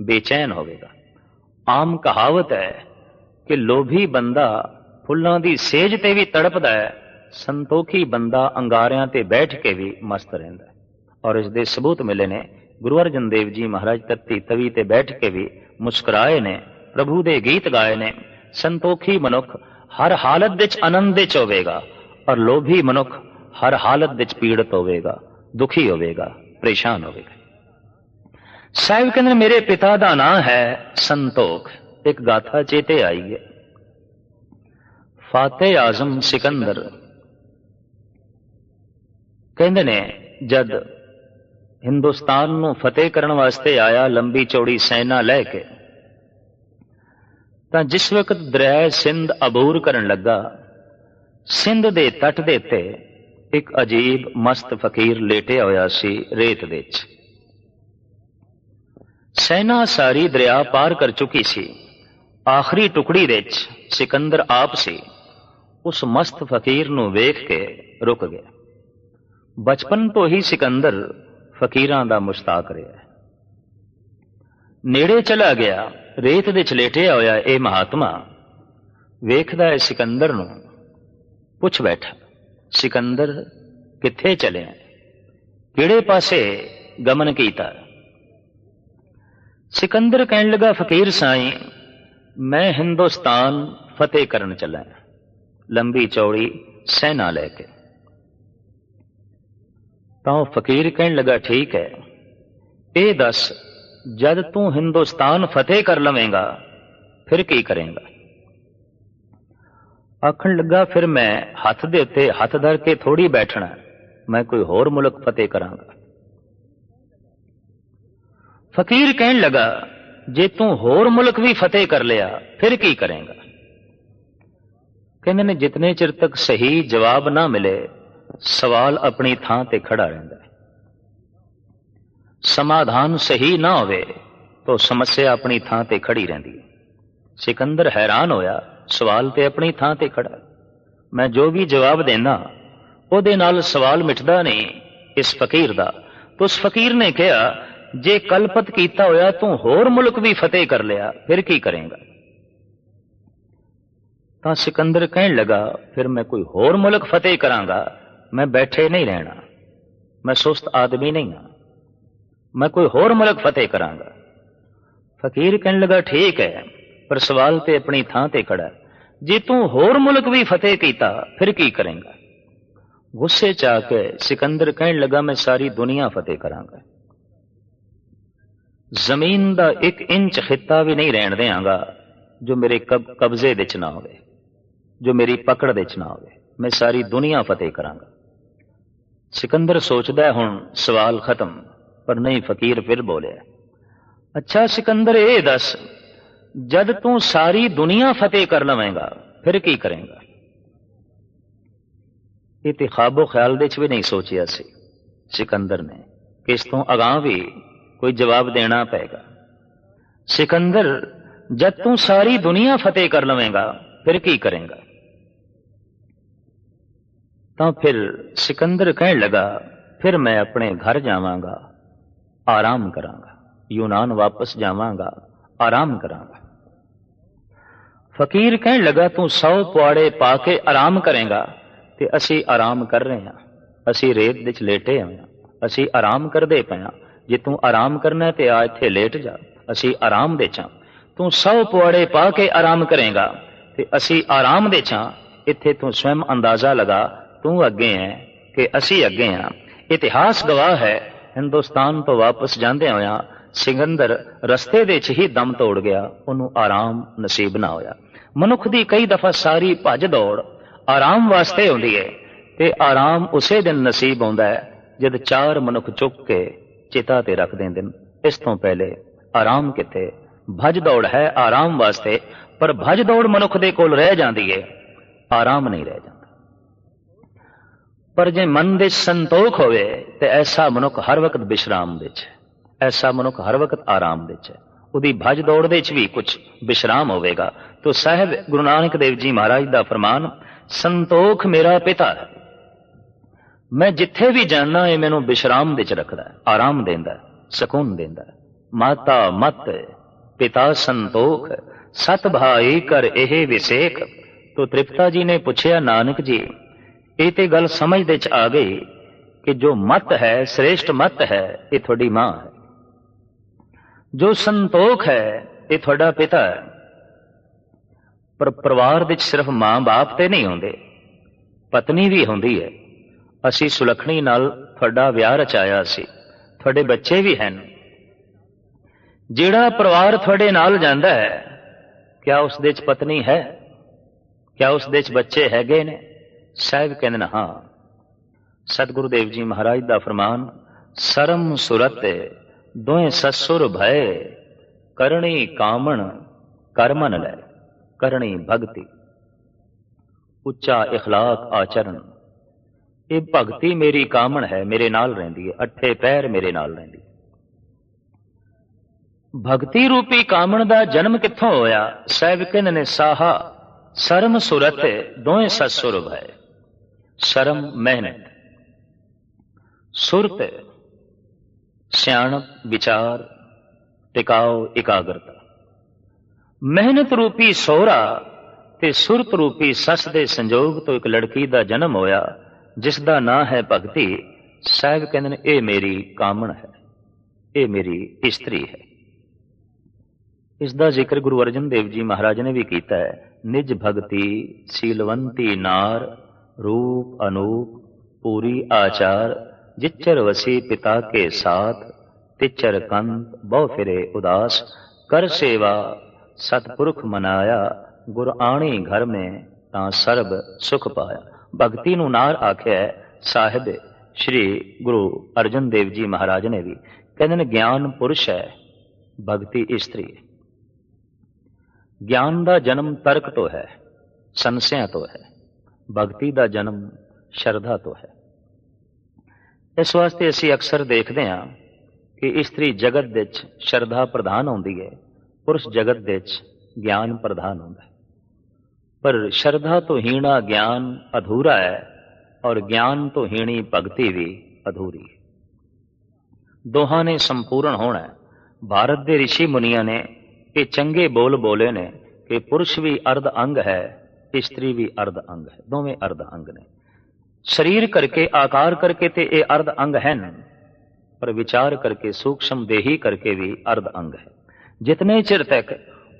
ਬੇਚੈਨ ਹੋਵੇਗਾ। ਆਮ ਕਹਾਵਤ ਹੈ ਕਿ ਲੋਭੀ ਬੰਦਾ ਫੁੱਲਾਂ ਦੀ ਸੇਜ ਤੇ ਵੀ ਤੜਪਦਾ ਹੈ ਸੰਤੋਖੀ ਬੰਦਾ ਅੰਗਾਰਿਆਂ ਤੇ ਬੈਠ ਕੇ ਵੀ ਮਸਤ ਰਹਿੰਦਾ ਹੈ। ਔਰ ਇਸ ਦੇ ਸਬੂਤ ਮਿਲੇ ਨੇ, ਗੁਰੂ ਅਰਜਨ ਦੇਵ ਜੀ ਮਹਾਰਾਜ ਤੱਤੀ ਤਵੀ ਤੇ ਬੈਠ ਕੇ ਵੀ ਮੁਸਕਰਾਏ ਨੇ, ਪ੍ਰਭੂ ਦੇ ਗੀਤ ਗਾਏ ਨੇ, ਸੰਤੋਖੀ ਮਨੁੱਖ ਹਰ ਹਾਲਤ ਵਿੱਚ ਆਨੰਦ ਵਿੱਚ ਹੋਵੇਗਾ, ਔਰ ਲੋਭੀ ਮਨੁੱਖ ਹਰ ਹਾਲਤ ਵਿੱਚ ਪੀੜਤ ਹੋਵੇਗਾ, ਦੁਖੀ ਹੋਵੇਗਾ, ਪਰੇਸ਼ਾਨ ਹੋਵੇਗਾ। ਸਾਹਿਬ ਕਹਿੰਦੇ ਮੇਰੇ ਪਿਤਾ ਦਾ ਨਾਮ ਹੈ ਸੰਤੋਖ, ਇੱਕ ਗਾਥਾ ਚੇਤੇ ਆਈ ਹੈ। ਫਾਤੇ ਆਜ਼ਮ ਸਿਕੰਦਰ ਕਹਿੰਦੇ ਨੇ, ਜਦ ਹਿੰਦੁਸਤਾਨ ਨੂੰ ਫਤਿਹ ਕਰਨ ਵਾਸਤੇ ਆਇਆ ਲੰਬੀ ਚੌੜੀ ਸੈਨਾ ਲੈ ਕੇ, ਤਾਂ ਜਿਸ ਵਕਤ ਦਰਿਆ ਸਿੰਧ ਅਬੂਰ ਕਰਨ ਲੱਗਾ, ਸਿੰਧ ਦੇ ਤੱਟ ਦੇ ਉੱਤੇ ਇੱਕ ਅਜੀਬ ਮਸਤ ਫਕੀਰ ਲੇਟਿਆ ਹੋਇਆ ਸੀ ਰੇਤ ਵਿੱਚ। ਸੈਨਾ ਸਾਰੀ ਦਰਿਆ ਪਾਰ ਕਰ ਚੁੱਕੀ ਸੀ। ਆਖਰੀ ਟੁਕੜੀ ਵਿੱਚ ਸਿਕੰਦਰ ਆਪ ਸੀ। ਉਸ ਮਸਤ ਫਕੀਰ ਨੂੰ ਵੇਖ ਕੇ ਰੁਕ ਗਿਆ। ਬਚਪਨ ਤੋਂ ਹੀ ਸਿਕੰਦਰ ਫਕੀਰਾਂ ਦਾ ਮੁਸ਼ਤਾਕ ਰਿਹਾ ਨੇੜੇ ਚਲਾ ਗਿਆ, ਰੇਤ ਦੇ ਲੇਟਿਆ ਹੋਇਆ ਇਹ ਮਹਾਤਮਾ ਵੇਖਦਾ ਹੈ ਸਿਕੰਦਰ ਨੂੰ, ਪੁੱਛ ਬੈਠਾ, ਸਿਕੰਦਰ ਕਿੱਥੇ ਚਲਿਆ ਕਿਹੜੇ ਪਾਸੇ ਗਮਨ ਕੀਤਾ ਸਿਕੰਦਰ ਕਹਿਣ ਲੱਗਾ, ਫਕੀਰ ਸਾਈਂ, ਮੈਂ ਹਿੰਦੁਸਤਾਨ ਫਤਿਹ ਕਰਨ ਚੱਲਾ ਲੰਬੀ ਚੌੜੀ ਸੈਨਾ ਲੈ ਕੇ। ਤਾਂ ਉਹ ਫਕੀਰ ਕਹਿਣ ਲੱਗਾ, ਠੀਕ ਹੈ। ਇਹ ਦੱਸ, ਜਦ ਤੂੰ ਹਿੰਦੁਸਤਾਨ ਫਤਿਹ ਕਰ ਲਵੇਂਗਾ, ਫਿਰ ਕੀ ਕਰੇਂਗਾ? ਆਖਣ ਲੱਗਾ, ਫਿਰ ਮੈਂ ਹੱਥ ਦੇ ਉੱਤੇ ਹੱਥ ਧਰ ਕੇ ਥੋੜੀ ਬੈਠਣਾ ਮੈਂ ਕੋਈ ਹੋਰ ਮੁਲਕ ਫਤਿਹ ਕਰਾਂਗਾ। ਫਕੀਰ ਕਹਿਣ ਲੱਗਾ, ਜੇ ਤੂੰ ਹੋਰ ਮੁਲਕ ਵੀ ਫਤਿਹ ਕਰ ਲਿਆ, ਫਿਰ ਕੀ ਕਰੇਂਗਾ? ਕਹਿੰਦੇ ਨੇ, ਜਿਤਨੇ ਚਿਰ ਤੱਕ ਸਹੀ ਜਵਾਬ ਨਾ ਮਿਲੇ ਸਵਾਲ ਆਪਣੀ ਥਾਂ ਤੇ ਖੜਾ ਰਹਿੰਦਾ ਹੈ। ਸਮਾਧਾਨ ਸਹੀ ਨਾ ਹੋਵੇ ਤਾਂ ਸਮੱਸਿਆ ਆਪਣੀ ਥਾਂ ਤੇ ਖੜੀ ਰਹਿੰਦੀ ਹੈ। ਸਿਕੰਦਰ ਹੈਰਾਨ ਹੋਇਆ, ਸਵਾਲ ਤੇ ਆਪਣੀ ਥਾਂ ਤੇ ਖੜਾ ਮੈਂ ਜੋ ਵੀ ਜਵਾਬ ਦੇਣਾ, ਉਹਦੇ ਨਾਲ ਸਵਾਲ ਮਿਟਦਾ ਨਹੀਂ, ਇਸ ਫਕੀਰ ਦਾ। ਤਾਂ ਉਸ ਫਕੀਰ ਨੇ ਕਿਹਾ, ਜੇ ਕਲਪਤ ਕੀਤਾ ਹੋਇਆ ਤੂੰ ਹੋਰ ਮੁਲਕ ਵੀ ਫਤਿਹ ਕਰ ਲਿਆ, ਫਿਰ ਕੀ ਕਰੇਗਾ? ਤਾਂ ਸਿਕੰਦਰ ਕਹਿਣ ਲੱਗਾ, ਫਿਰ ਮੈਂ ਕੋਈ ਹੋਰ ਮੁਲਕ ਫਤਿਹ ਕਰਾਂਗਾ ਮੈਂ ਬੈਠੇ ਨਹੀਂ ਰਹਿਣਾ। ਮੈਂ ਸੁਸਤ ਆਦਮੀ ਨਹੀਂ ਹਾਂ। ਮੈਂ ਕੋਈ ਹੋਰ ਮੁਲਕ ਫਤਿਹ ਕਰਾਂਗਾ। ਫਕੀਰ ਕਹਿਣ ਲੱਗਾ, ਠੀਕ ਹੈ, ਪਰ ਸਵਾਲ ਤੇ ਆਪਣੀ ਥਾਂ ਤੇ ਖੜਾ ਜੇ ਤੂੰ ਹੋਰ ਮੁਲਕ ਵੀ ਫਤਿਹ ਕੀਤਾ, ਫਿਰ ਕੀ ਕਰੇਂਗਾ? ਗੁੱਸੇ ਚ ਆ ਕੇ ਸਿਕੰਦਰ ਕਹਿਣ ਲੱਗਾ, ਮੈਂ ਸਾਰੀ ਦੁਨੀਆ ਫਤਿਹ ਕਰਾਂਗਾ। ਜ਼ਮੀਨ ਦਾ ਇੱਕ ਇੰਚ ਖਿੱਤਾ ਵੀ ਨਹੀਂ ਰਹਿਣ ਦੇਵਾਂਗਾ ਜੋ ਮੇਰੇ ਕਬਜ਼ੇ ਵਿੱਚ ਨਾ ਹੋਵੇ, ਜੋ ਮੇਰੀ ਪਕੜ ਵਿੱਚ ਨਾ ਹੋਵੇ। ਮੈਂ ਸਾਰੀ ਦੁਨੀਆ ਫਤਿਹ ਕਰਾਂਗਾ। ਸਿਕੰਦਰ ਸੋਚਦਾ ਹੁਣ ਸਵਾਲ ਖਤਮ, ਪਰ ਨਹੀਂ ਫਕੀਰ ਫਿਰ ਬੋਲਿਆ, ਅੱਛਾ ਸਿਕੰਦਰ, ਇਹ ਦੱਸ, ਜਦ ਤੂੰ ਸਾਰੀ ਦੁਨੀਆ ਫਤਿਹ ਕਰ ਲਵੇਂਗਾ, ਫਿਰ ਕੀ ਕਰੇਂਗਾ? ਇਹ ਤੇ ਖਾਬੋ ਖਿਆਲ ਦੇ ਚ ਵੀ ਨਹੀਂ ਸੋਚਿਆ ਸੀ, ਸਿਕੰਦਰ ਨੇ, ਕਿ ਇਸ ਤੋਂ ਅਗਾਹ ਵੀ ਕੋਈ ਜਵਾਬ ਦੇਣਾ ਪਏਗਾ। ਸਿਕੰਦਰ, ਜਦ ਤੂੰ ਸਾਰੀ ਦੁਨੀਆ ਫਤਿਹ ਕਰ ਲਵੇਂਗਾ, ਫਿਰ ਕੀ ਕਰੇਂਗਾ? ਤਾਂ ਫਿਰ ਸਿਕੰਦਰ ਕਹਿਣ ਲੱਗਾ, ਫਿਰ ਮੈਂ ਆਪਣੇ ਘਰ ਜਾਵਾਂਗਾ, ਆਰਾਮ ਕਰਾਂਗਾ, ਯੂਨਾਨ ਵਾਪਸ ਜਾਵਾਂਗਾ, ਆਰਾਮ ਕਰਾਂਗਾ। ਫਕੀਰ ਕਹਿਣ ਲੱਗਾ, ਤੂੰ ਸੌ ਪੁਆੜੇ ਪਾ ਕੇ ਆਰਾਮ ਕਰੇਗਾ ਤੇ ਅਸੀਂ ਆਰਾਮ ਕਰ ਰਹੇ ਹਾਂ। ਅਸੀਂ ਰੇਤ ਵਿੱਚ ਲੇਟੇ ਹੋਏ ਹਾਂ। ਅਸੀਂ ਆਰਾਮ ਕਰਦੇ ਪਏ ਹਾਂ। ਜੇ ਤੂੰ ਆਰਾਮ ਕਰਨਾ ਤੇ ਆ ਇੱਥੇ ਲੇਟ ਜਾ। ਅਸੀਂ ਆਰਾਮ ਦੇ ਚਾਂ। ਤੂੰ ਸੌ ਪੁਆੜੇ ਪਾ ਕੇ ਆਰਾਮ ਕਰੇਗਾ ਤੇ ਅਸੀਂ ਆਰਾਮ ਦੇ ਚਾਂ। ਇੱਥੇ ਤੂੰ ਸਵੈਮ ਅੰਦਾਜ਼ਾ ਲਗਾ ਤੂੰ ਅੱਗੇ ਹੈ ਕਿ ਅਸੀਂ ਅੱਗੇ ਹਾਂ ਇਤਿਹਾਸ ਗਵਾਹ ਹੈ। ਹਿੰਦੁਸਤਾਨ ਤੋਂ ਵਾਪਸ ਜਾਂਦੇ ਹੋਇਆਂ ਸਿਕੰਦਰ ਰਸਤੇ ਵਿੱਚ ਹੀ ਦਮ ਤੋੜ ਗਿਆ। ਉਹਨੂੰ ਆਰਾਮ ਨਸੀਬ ਨਾ ਹੋਇਆ। ਮਨੁੱਖ ਦੀ ਕਈ ਦਫਾ ਸਾਰੀ ਭੱਜ ਦੌੜ ਆਰਾਮ ਵਾਸਤੇ ਹੁੰਦੀ ਹੈ ਤੇ ਆਰਾਮ ਉਸੇ ਦਿਨ ਨਸੀਬ ਆਉਂਦਾ ਹੈ ਜਦ ਚਾਰ ਮਨੁੱਖ ਚੁੱਕ ਕੇ ਚਿਤਾ ਤੇ ਰੱਖ ਦਿੰਦੇ ਨੇ। ਇਸ ਤੋਂ ਪਹਿਲੇ ਆਰਾਮ ਕਿੱਥੇ? ਭੱਜ ਦੌੜ ਹੈ ਆਰਾਮ ਵਾਸਤੇ, ਪਰ ਭੱਜ ਦੌੜ ਮਨੁੱਖ ਦੇ ਕੋਲ ਰਹਿ ਜਾਂਦੀ ਹੈ ਆਰਾਮ ਨਹੀਂ ਰਹਿ ਜਾਂਦਾ। ਪਰ ਜੇ ਮਨ ਦੇ ਸੰਤੋਖ ਹੋਵੇ, ਤੇ ਐਸਾ ਮਨੁੱਖ ਹਰ ਵਕਤ ਵਿਸ਼ਰਾਮ ਵਿੱਚ ਹੈ। ਐਸਾ ਮਨੁੱਖ ਹਰ ਵਕਤ ਆਰਾਮ ਵਿੱਚ ਹੈ। ਉਹਦੀ ਭੱਜ ਦੌੜ ਦੇ ਵਿੱਚ ਵੀ ਕੁਝ ਵਿਸ਼ਰਾਮ ਹੋਵੇਗਾ। ਤੋ ਸਾਹਿਬ, ਗੁਰੂ ਨਾਨਕ ਦੇਵ ਜੀ ਮਹਾਰਾਜ ਦਾ ਫਰਮਾਨ, ਸੰਤੋਖ ਮੇਰਾ ਪਿਤਾ ਹੈ। ਮੈਂ ਜਿੱਥੇ ਵੀ ਜਾਣਾ ਹੈ ਮੈਨੂੰ ਵਿਸ਼ਰਾਮ ਵਿੱਚ ਰੱਖਦਾ ਹੈ, ਆਰਾਮ ਦਿੰਦਾ ਹੈ, ਸਕੂਨ ਦਿੰਦਾ ਹੈ। ਮਾਤਾ ਮਤ ਪਿਤਾ ਸੰਤੋਖ ਸਤ ਭਾਈ ਕਰ ਇਹ ਵਿਸੇਖ। ਤੋ ਤ੍ਰਿਪਤਾ ਜੀ ਨੇ ਪੁੱਛਿਆ, ਨਾਨਕ ਜੀ ਇਹ ਤੇ ਗੱਲ ਸਮਝ ਦੇ ਚ ਆ ਗਈ ਕਿ ਜੋ ਮਤ ਹੈ, ਸ੍ਰੇਸ਼ਟ ਮਤ ਹੈ, ਇਹ ਤੁਹਾਡੀ ਮਾਂ ਹੈ। ਜੋ ਸੰਤੋਖ ਹੈ, ਇਹ ਤੁਹਾਡਾ ਪਿਤਾ ਹੈ। ਪਰ ਪਰਿਵਾਰ ਵਿੱਚ ਸਿਰਫ ਮਾਂ-ਬਾਪ ਤੇ ਨਹੀਂ ਹੁੰਦੇ ਪਤਨੀ ਵੀ ਹੁੰਦੀ ਹੈ। ਅਸੀਂ ਸੁਲਖਣੀ ਨਾਲ ਤੁਹਾਡਾ ਵਿਆਹ ਰਚਾਇਆ ਸੀ, ਤੁਹਾਡੇ ਬੱਚੇ ਵੀ ਹਨ। ਜਿਹੜਾ ਪਰਿਵਾਰ ਤੁਹਾਡੇ ਨਾਲ ਜਾਂਦਾ ਹੈ, ਕਿਆ ਉਸ ਦੇ ਚ ਪਤਨੀ ਹੈ? ਕਿਆ ਉਸ ਦੇ ਚ ਬੱਚੇ ਹੈਗੇ ਨੇ? ਸਾਹਿਬ ਕਹਿੰਦੇ ਨੇ ਹਾਂ ਸਤਿਗੁਰੂ ਦੇਵ ਜੀ ਮਹਾਰਾਜ ਦਾ ਫਰਮਾਨ ਸਰਮ ਸੁਰਤ ਦੋਏ ਸਸੁਰ ਭਏ ਕਰਣੀ ਕਾਮਣ ਕਰਮਨ ਲੈ ਕਰਣੀ ਭਗਤੀ ਉੱਚਾ اخلاق ਆਚਰਣ ਇਹ ਭਗਤੀ ਮੇਰੀ ਕਾਮਣ ਹੈ ਮੇਰੇ ਨਾਲ ਰਹਿੰਦੀ ਹੈ ਅੱਠੇ ਪੈਰ ਮੇਰੇ ਨਾਲ ਰਹਿੰਦੀ ਹੈ ਭਗਤੀ ਰੂਪੀ ਕਾਮਣ ਦਾ ਜਨਮ ਕਿੱਥੋਂ ਹੋਇਆ ਸਾਹਿਬ ਕਹਿੰਦੇ ਨੇ ਸਾਹਾ ਸਰਮ ਸੁਰਤ ਦੋਏ ਸਸੁਰ ਭਏ ਸ਼ਰਮ, ਮਿਹਨਤ। ਸੁਰਤ, ਸਿਆਣਪ, ਵਿਚਾਰ, ਟਿਕਾਓ, ਇਕਾਗਰਤਾ। ਮਿਹਨਤ ਰੂਪੀ ਸੋਹਰਾ ਤੇ ਸੁਰਤ ਰੂਪੀ ਸੱਸ ਦੇ ਸੰਜੋਗ ਤੋਂ ਇੱਕ ਲੜਕੀ ਦਾ ਜਨਮ ਹੋਇਆ, ਜਿਸ ਦਾ ਨਾਂ ਹੈ ਭਗਤੀ। ਸਾਹਿਬ ਕਹਿੰਦੇ ਨੇ, ਇਹ ਮੇਰੀ ਕਾਮਣ ਹੈ। ਇਹ ਮੇਰੀ ਇਸਤਰੀ ਹੈ। ਇਸ ਦਾ ਜ਼ਿਕਰ ਗੁਰੂ ਅਰਜਨ ਦੇਵ ਜੀ ਮਹਾਰਾਜ ਨੇ ਵੀ ਕੀਤਾ ਹੈ। ਨਿਜ ਭਗਤੀ, ਸੀਲਵੰਤੀ ਨਾਰ रूप अनूप पूरी आचार जिच्चर वसी पिता के साथ तिचर कंत बहु फिरे उदास कर सेवा सतपुरख मनाया गुर आणी घर में ਤਾਂ ਸਰਬ ਸੁਖ ਪਾਇਆ ਭਗਤੀ ਨੂੰ ਨਾਰ ਆਖਿਆ ਸਾਹਿਬ ਸ਼੍ਰੀ ਗੁਰੂ ਅਰਜਨ ਦੇਵ ਜੀ ਮਹਾਰਾਜ ਨੇ ਵੀ ਕਹਿੰਦੇ ਨੇ ਗਿਆਨ ਪੁਰਸ਼ ਹੈ ਭਗਤੀ ਇਸਤਰੀ ਹੈ ਗਿਆਨ ਦਾ ਜਨਮ ਤਰਕ ਤੋਂ ਹੈ ਸੰਸਿਆ ਤੋਂ ਹੈ ਭਗਤੀ ਦਾ ਜਨਮ ਸ਼ਰਧਾ ਤੋਂ ਹੈ। ਇਸ ਵਾਸਤੇ ਅਸੀਂ ਅਕਸਰ ਦੇਖਦੇ ਹਾਂ ਕਿ ਇਸਤਰੀ ਜਗਤ ਵਿੱਚ ਸ਼ਰਧਾ ਪ੍ਰਧਾਨ ਹੁੰਦੀ ਹੈ, ਪੁਰਸ਼ ਜਗਤ ਵਿੱਚ ਗਿਆਨ ਪ੍ਰਧਾਨ ਹੁੰਦਾ ਹੈ। ਪਰ ਸ਼ਰਧਾ ਤੋਂ ਹੀਣਾ ਗਿਆਨ ਅਧੂਰਾ ਹੈ ਔਰ ਗਿਆਨ ਤੋਂ ਹੀਣੀ ਭਗਤੀ ਵੀ ਅਧੂਰੀ ਹੈ। ਦੋਹਾਂ ਨੇ ਸੰਪੂਰਨ ਹੋਣਾ ਹੈ। ਭਾਰਤ ਦੇ ઋષਿ ਮੁਨੀਆਂ ਨੇ ਇਹ ਚੰਗੇ ਬੋਲ ਬੋਲੇ ਨੇ ਕਿ ਪੁਰਸ਼ ਵੀ ਅਰਧ ਅੰਗ ਹੈ ਇਸਤਰੀ ਵੀ ਅਰਧ ਅੰਗ ਹੈ, ਦੋਵੇਂ ਅਰਧ ਅੰਗ ਨੇ। ਸਰੀਰ ਕਰਕੇ, ਆਕਾਰ ਕਰਕੇ ਤੇ ਇਹ ਅਰਧ ਅੰਗ ਹਨ, ਪਰ ਵਿਚਾਰ ਕਰਕੇ, ਸੂਖਸ਼ਮ ਦੇਹੀ ਕਰਕੇ ਵੀ ਅਰਧ ਅੰਗ ਹੈ। ਜਿਤਨੇ ਚਿਰ ਤੱਕ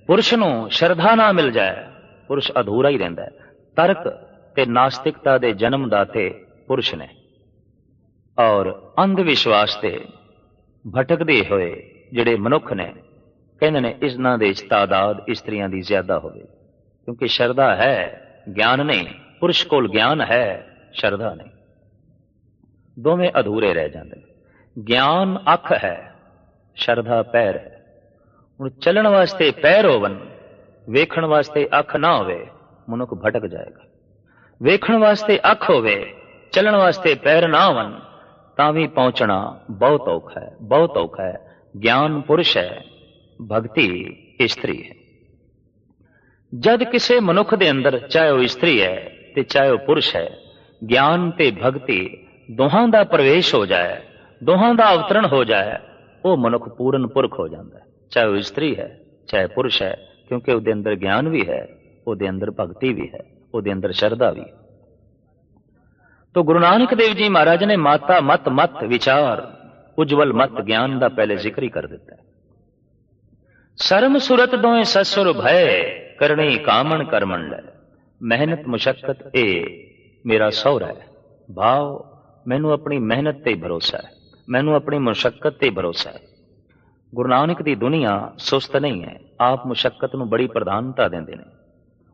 ਪੁਰਸ਼ ਨੂੰ ਸ਼ਰਧਾ ਨਾ ਮਿਲ ਜਾਏ, ਪੁਰਸ਼ ਅਧੂਰਾ ਹੀ ਰਹਿੰਦਾ ਹੈ। ਤਰਕ ਤੇ ਨਾਸਤਿਕਤਾ ਦੇ ਜਨਮ ਦਾਤੇ ਪੁਰਸ਼ ਨੇ। ਔਰ ਅੰਧ ਵਿਸ਼ਵਾਸ ਤੇ ਭਟਕਦੇ ਹੋਏ ਜਿਹੜੇ ਮਨੁੱਖ ਨੇ, ਕਹਿੰਦੇ ਨੇ, ਇਸਨਾਂ ਦੇ ਤਾਦਾਦ ਇਸਤਰੀਆਂ ਦੀ ਜ਼ਿਆਦਾ ਹੋਵੇ। ਕਿਉਂਕਿ ਸ਼ਰਧਾ ਹੈ, ਗਿਆਨ ਨਹੀਂ, ਪੁਰਸ਼ ਕੋਲ ਗਿਆਨ ਹੈ, ਸ਼ਰਧਾ ਨਹੀਂ। ਦੋਵੇਂ ਅਧੂਰੇ ਰਹਿ ਜਾਂਦੇ ਨੇ। ਗਿਆਨ ਅੱਖ ਹੈ, ਸ਼ਰਧਾ ਪੈਰ ਹੈ। ਹੁਣ ਚੱਲਣ ਵਾਸਤੇ ਪੈਰ ਹੋਵਨ ਵੇਖਣ ਵਾਸਤੇ ਅੱਖ ਨਾ ਹੋਵੇ, ਮਨੁੱਖ ਭਟਕ ਜਾਏਗਾ। ਵੇਖਣ ਵਾਸਤੇ ਅੱਖ ਹੋਵੇ, ਚੱਲਣ ਵਾਸਤੇ ਪੈਰ ਨਾ ਹੋਵਨ ਤਾਂ ਵੀ ਪਹੁੰਚਣਾ ਬਹੁਤ ਔਖਾ ਹੈ, ਬਹੁਤ ਔਖਾ ਹੈ। ਗਿਆਨ ਪੁਰਸ਼ ਹੈ, ਭਗਤੀ ਇਸਤਰੀ ਹੈ। ਜਦ ਕਿਸੇ ਮਨੁੱਖ ਦੇ ਅੰਦਰ ਚਾਹੇ ਉਹ ਇਸਤਰੀ ਹੈ ਤੇ ਚਾਹੇ ਉਹ ਪੁਰਸ਼ ਹੈ, ਗਿਆਨ ਤੇ ਭਗਤੀ ਦੋਹਾਂ ਦਾ ਪ੍ਰਵੇਸ਼ ਹੋ ਜਾਏ, ਦੋਹਾਂ ਦਾ ਅਵਤਰਣ ਹੋ ਜਾਏ, ਉਹ ਮਨੁੱਖ ਪੂਰਨ ਪੁਰਖ ਹੋ ਜਾਂਦਾ ਹੈ। ਚਾਹੇ ਉਹ ਇਸਤਰੀ ਹੈ, ਚਾਹੇ ਪੁਰਸ਼ ਹੈ, ਕਿਉਂਕਿ ਉਹਦੇ ਅੰਦਰ ਗਿਆਨ ਵੀ ਹੈ, ਉਹਦੇ ਅੰਦਰ ਭਗਤੀ ਵੀ ਹੈ, ਉਹਦੇ ਅੰਦਰ ਸ਼ਰਧਾ ਵੀ ਤੋ ਗੁਰੂ ਨਾਨਕ ਦੇਵ ਜੀ ਮਹਾਰਾਜ ਨੇ ਮਾਤਾ ਮਤ ਮਤ ਵਿਚਾਰ, ਉਜਵਲ ਮਤ ਗਿਆਨ ਦਾ ਪਹਿਲੇ ਜ਼ਿਕਰ ਹੀ ਕਰ ਦਿੱਤਾ ਸਰਮ ਸੁਰਤ ਦੋਏ ਸਸੁਰ ਭੈ ਕਰਨੀ ਕਾਮਣ ਕਰਮਣ ਲੈ। ਮਿਹਨਤ ਮੁਸ਼ਕਲ ਇਹ ਮੇਰਾ ਸਹੁਰਾ ਹੈ। ਭਾਵ ਮੈਨੂੰ ਆਪਣੀ ਮਿਹਨਤ ਤੇ ਭਰੋਸਾ ਹੈ। ਮੈਨੂੰ ਆਪਣੀ ਮੁਸ਼ਕਲ ਤੇ ਭਰੋਸਾ ਹੈ। ਗੁਰੂ ਨਾਨਕ ਦੀ ਦੁਨੀਆ ਸੁਸਤ ਨਹੀਂ ਹੈ, ਆਪ ਮੁਸ਼ਕਲ ਨੂੰ ਬੜੀ ਪ੍ਰਧਾਨਤਾ ਦਿੰਦੇ ਨੇ।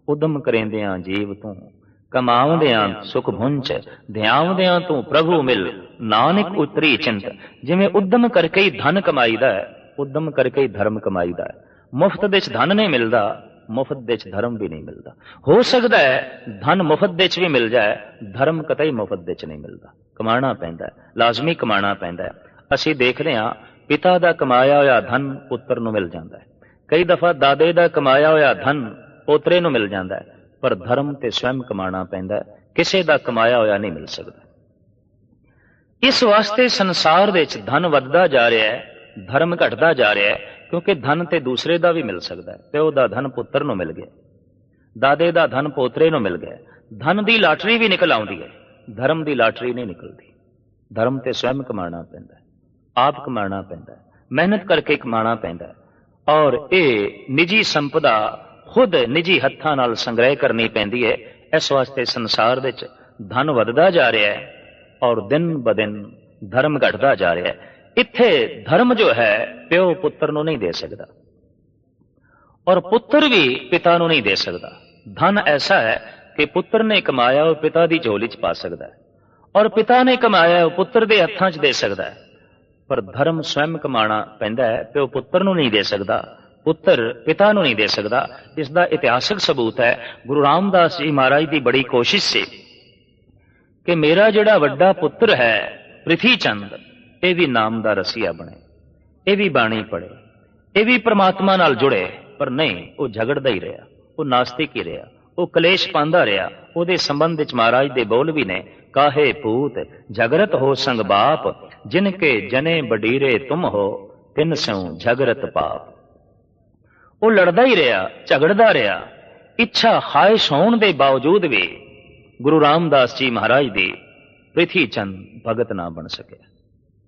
ਉਦਮ ਕਰੇਂਦਿਆਂ ਜੀਵ ਤੂੰ, ਕਮਾਉਂਦਿਆਂ ਸੁਖ ਭੁੰਚ ਧਿਆਉਂਦਿਆਂ ਤੂੰ ਪ੍ਰਭੂ ਮਿਲ। ਨਾਨਕ ਉਤਰੀ ਚਿੰਤ, ਜਿਵੇਂ ਉਦਮ ਕਰਕੇ ਹੀ ਧਨ ਕਮਾਈਦਾ ਹੈ, ਉਦਮ ਕਰਕੇ ਹੀ ਧਰਮ ਕਮਾਈਦਾ ਹੈ। ਮੁਫਤ ਵਿੱਚ ਧਨ ਨਹੀਂ ਮਿਲਦਾ ਮੁਫਤ ਦੇ ਵਿੱਚ ਧਰਮ ਵੀ ਨਹੀਂ ਮਿਲਦਾ। ਹੋ ਸਕਦਾ ਹੈ ਧਨ ਮੁਫਤ ਦੇ ਵਿੱਚ ਵੀ ਮਿਲ ਜਾਏ, ਧਰਮ ਕਤਈ ਮੁਫਤ ਦੇ ਵਿੱਚ ਨਹੀਂ ਮਿਲਦਾ। ਕਮਾਣਾ ਪੈਂਦਾ ਲਾਜ਼ਮੀ ਕਮਾਣਾ ਪੈਂਦਾ ਹੈ। ਅਸੀਂ ਦੇਖਦੇ ਹਾਂ, ਪਿਤਾ ਦਾ ਕਮਾਇਆ ਹੋਇਆ ਧਨ ਪੁੱਤਰ ਨੂੰ ਮਿਲ ਜਾਂਦਾ ਹੈ। ਕਈ ਦਫਾ ਦਾਦੇ ਦਾ ਕਮਾਇਆ ਹੋਇਆ ਧਨ ਪੋਤਰੇ ਨੂੰ ਮਿਲ ਜਾਂਦਾ ਹੈ, ਪਰ ਧਰਮ ਤੇ ਸਵੈਮ ਕਮਾਣਾ ਪੈਂਦਾ ਕਿਸੇ ਦਾ ਕਮਾਇਆ ਹੋਇਆ ਨਹੀਂ ਮਿਲ ਸਕਦਾ। ਇਸ ਵਾਸਤੇ ਸੰਸਾਰ ਦੇ ਵਿੱਚ ਧਨ ਵੱਧਦਾ ਜਾ ਰਿਹਾ ਹੈ, ਧਰਮ ਘਟਦਾ ਜਾ ਰਿਹਾ ਹੈ ਕਿਉਂਕਿ ਧਨ ਤੇ ਦੂਸਰੇ ਦਾ ਵੀ ਮਿਲ ਸਕਦਾ ਹੈ ਪਿਓ ਦਾ ਧਨ ਪੁੱਤਰ ਨੂੰ ਮਿਲ ਗਿਆ। ਦਾਦੇ ਦਾ ਧਨ ਪੋਤਰੇ ਨੂੰ ਮਿਲ ਗਿਆ। ਧਨ ਦੀ ਲਾਟਰੀ ਵੀ ਨਿਕਲ ਆਉਂਦੀ ਹੈ। ਧਰਮ ਦੀ ਲਾਟਰੀ ਨਹੀਂ ਨਿਕਲਦੀ। ਧਰਮ ਤੇ ਸਵੈਮ ਕਮਾਣਾ ਪੈਂਦਾ ਆਪ ਕਮਾਣਾ ਪੈਂਦਾ ਮਿਹਨਤ ਕਰਕੇ ਕਮਾਣਾ ਪੈਂਦਾ ਔਰ ਇਹ ਨਿੱਜੀ ਸੰਪਦਾ ਖੁਦ ਨਿੱਜੀ ਹੱਥਾਂ ਨਾਲ ਸੰਗ੍ਰਹਿ ਕਰਨੀ ਪੈਂਦੀ ਹੈ। ਇਸ ਵਾਸਤੇ ਸੰਸਾਰ ਵਿੱਚ ਧਨ ਵੱਧਦਾ ਜਾ ਰਿਹਾ ਹੈ ਔਰ ਦਿਨ ਬਦਿਨ ਧਰਮ ਘਟਦਾ ਜਾ ਰਿਹਾ ਹੈ। ਇੱਥੇ ਧਰਮ ਜੋ ਹੈ, ਪਿਓ ਪੁੱਤਰ ਨੂੰ ਨਹੀਂ ਦੇ ਸਕਦਾ। ਔਰ ਪੁੱਤਰ ਵੀ ਪਿਤਾ ਨੂੰ ਨਹੀਂ ਦੇ ਸਕਦਾ। ਧਨ ਐਸਾ ਹੈ ਕਿ ਪੁੱਤਰ ਨੇ ਕਮਾਇਆ, ਉਹ ਪਿਤਾ ਦੀ ਝੋਲੀ 'ਚ ਪਾ ਸਕਦਾ ਹੈ। ਔਰ ਪਿਤਾ ਨੇ ਕਮਾਇਆ, ਉਹ ਪੁੱਤਰ ਦੇ ਹੱਥਾਂ 'ਚ ਦੇ ਸਕਦਾ ਹੈ। ਪਰ ਧਰਮ ਸਵੈਮ ਕਮਾਣਾ ਪੈਂਦਾ ਹੈ, ਪਿਓ ਪੁੱਤਰ ਨੂੰ ਨਹੀਂ ਦੇ ਸਕਦਾ, ਪੁੱਤਰ ਪਿਤਾ ਨੂੰ ਨਹੀਂ ਦੇ ਸਕਦਾ। ਇਸ ਦਾ ਇਤਿਹਾਸਕ ਸਬੂਤ ਹੈ, ਗੁਰੂ ਰਾਮਦਾਸ ਜੀ ਮਹਾਰਾਜ ਦੀ ਬੜੀ ਕੋਸ਼ਿਸ਼ ਸੀ ਕਿ ਮੇਰਾ ਜਿਹੜਾ ਵੱਡਾ ਪੁੱਤਰ ਹੈ ਪ੍ਰਿਥੀ ਚੰਦ ਇਹ ਵੀ ਨਾਮ ਦਾ ਰਸੀਆ ਬਣੇ, ਇਹ ਵੀ ਬਾਣੀ ਪੜੇ ਇਹ ਵੀ ਪ੍ਰਮਾਤਮਾ ਨਾਲ ਜੁੜੇ, ਪਰ ਨਹੀਂ, ਉਹ ਝਗੜਦਾ ਹੀ ਰਿਹਾ, ਉਹ ਨਾਸਤਿਕ ਹੀ ਰਿਹਾ, ਉਹ ਕਲੇਸ਼ ਪਾਉਂਦਾ ਰਿਹਾ, ਉਹਦੇ ਸੰਬੰਧ ਵਿੱਚ ਮਹਾਰਾਜ ਦੇ ਬੋਲ ਵੀ ਨੇ, ਕਾਹੇ ਭੂਤ, ਝਗਰਤ ਹੋ ਸੰਗ ਬਾਪ, ਜਿਨ ਕੇ ਜਨੇ ਬਡੀਰੇ ਤੁਮ ਹੋ, ਤਿੰਨ ਸਿਉ ਝਗਰਤ ਪਾਪ। ਉਹ ਲੜਦਾ ਹੀ ਰਿਹਾ, ਝਗੜਦਾ ਰਿਹਾ, ਇੱਛਾ ਖਾਇਸ਼ ਹੋਣ ਦੇ ਬਾਵਜੂਦ ਵੀ ਗੁਰੂ ਰਾਮਦਾਸ ਜੀ ਮਹਾਰਾਜ ਦੀ ਪ੍ਰਿਥੀ ਚੰਦ ਭਗਤ ਨਾ ਬਣ ਸਕਿਆ।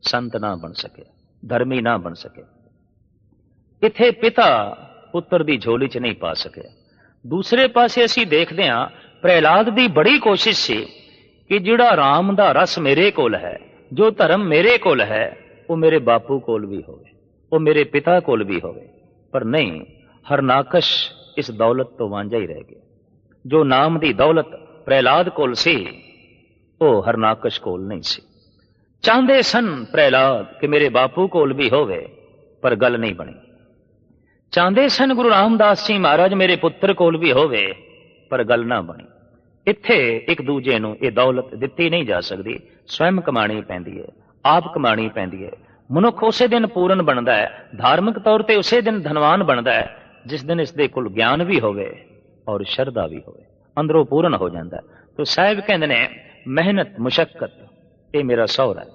ਸੰਤ ਨਾ ਬਣ ਸਕਿਆ ਧਰਮੀ ਨਾ ਬਣ ਸਕੇ। ਇੱਥੇ ਪਿਤਾ ਪੁੱਤਰ ਦੀ ਝੋਲੀ 'ਚ ਨਹੀਂ ਪਾ ਸਕਿਆ ਦੂਸਰੇ ਪਾਸੇ ਅਸੀਂ ਦੇਖਦੇ ਹਾਂ, ਪ੍ਰਹਿਲਾਦ ਦੀ ਬੜੀ ਕੋਸ਼ਿਸ਼ ਸੀ ਕਿ ਜਿਹੜਾ ਰਾਮ ਦਾ ਰਸ ਮੇਰੇ ਕੋਲ ਹੈ, ਜੋ ਧਰਮ ਮੇਰੇ ਕੋਲ ਹੈ, ਉਹ ਮੇਰੇ ਬਾਪੂ ਕੋਲ ਵੀ ਹੋਵੇ, ਉਹ ਮੇਰੇ ਪਿਤਾ ਕੋਲ ਵੀ ਹੋਵੇ। ਪਰ ਨਹੀਂ, ਹਰਨਾਕਸ਼ ਇਸ ਦੌਲਤ ਤੋਂ ਵਾਂਝਾ ਹੀ ਰਹਿ ਗਿਆ। ਜੋ ਨਾਮ ਦੀ ਦੌਲਤ ਪ੍ਰਹਿਲਾਦ ਕੋਲ ਸੀ, ਉਹ ਹਰਨਾਕਸ਼ ਕੋਲ ਨਹੀਂ ਸੀ। ਚਾਹੁੰਦੇ ਸਨ ਪ੍ਰਹਿਲਾਦ ਕਿ ਮੇਰੇ ਬਾਪੂ ਕੋਲ ਵੀ ਹੋਵੇ, ਪਰ ਗੱਲ ਨਹੀਂ ਬਣੀ। ਚਾਹੁੰਦੇ ਸਨ ਗੁਰੂ ਰਾਮਦਾਸ ਜੀ ਮਹਾਰਾਜ ਮੇਰੇ ਪੁੱਤਰ ਕੋਲ ਵੀ ਹੋਵੇ, ਪਰ ਗੱਲ ਨਾ ਬਣੀ। ਇੱਥੇ ਇੱਕ ਦੂਜੇ ਨੂੰ ਇਹ ਦੌਲਤ ਦਿੱਤੀ ਨਹੀਂ ਜਾ ਸਕਦੀ। ਸਵੈਮ ਕਮਾਣੀ ਪੈਂਦੀ ਹੈ ਆਪ ਕਮਾਣੀ ਪੈਂਦੀ ਹੈ ਮਨੁੱਖ ਉਸੇ ਦਿਨ ਪੂਰਨ ਬਣਦਾ ਹੈ ਧਾਰਮਿਕ ਤੌਰ ਤੇ ਉਸੇ ਦਿਨ ਧਨਵਾਨ ਬਣਦਾ ਹੈ ਜਿਸ ਦਿਨ ਇਸ ਦੇ ਕੋਲ ਗਿਆਨ ਵੀ ਹੋਵੇ ਔਰ ਸ਼ਰਧਾ ਵੀ ਹੋਵੇ। ਅੰਦਰੋਂ ਪੂਰਨ ਹੋ ਜਾਂਦਾ ਹੈ ਤੋ ਸਾਹਿਬ ਕਹਿੰਦੇ ਨੇ, ਮਿਹਨਤ ਮੁਸ਼ਕਲ ਇਹ ਮੇਰਾ ਸਹੁਰਾ ਹੈ।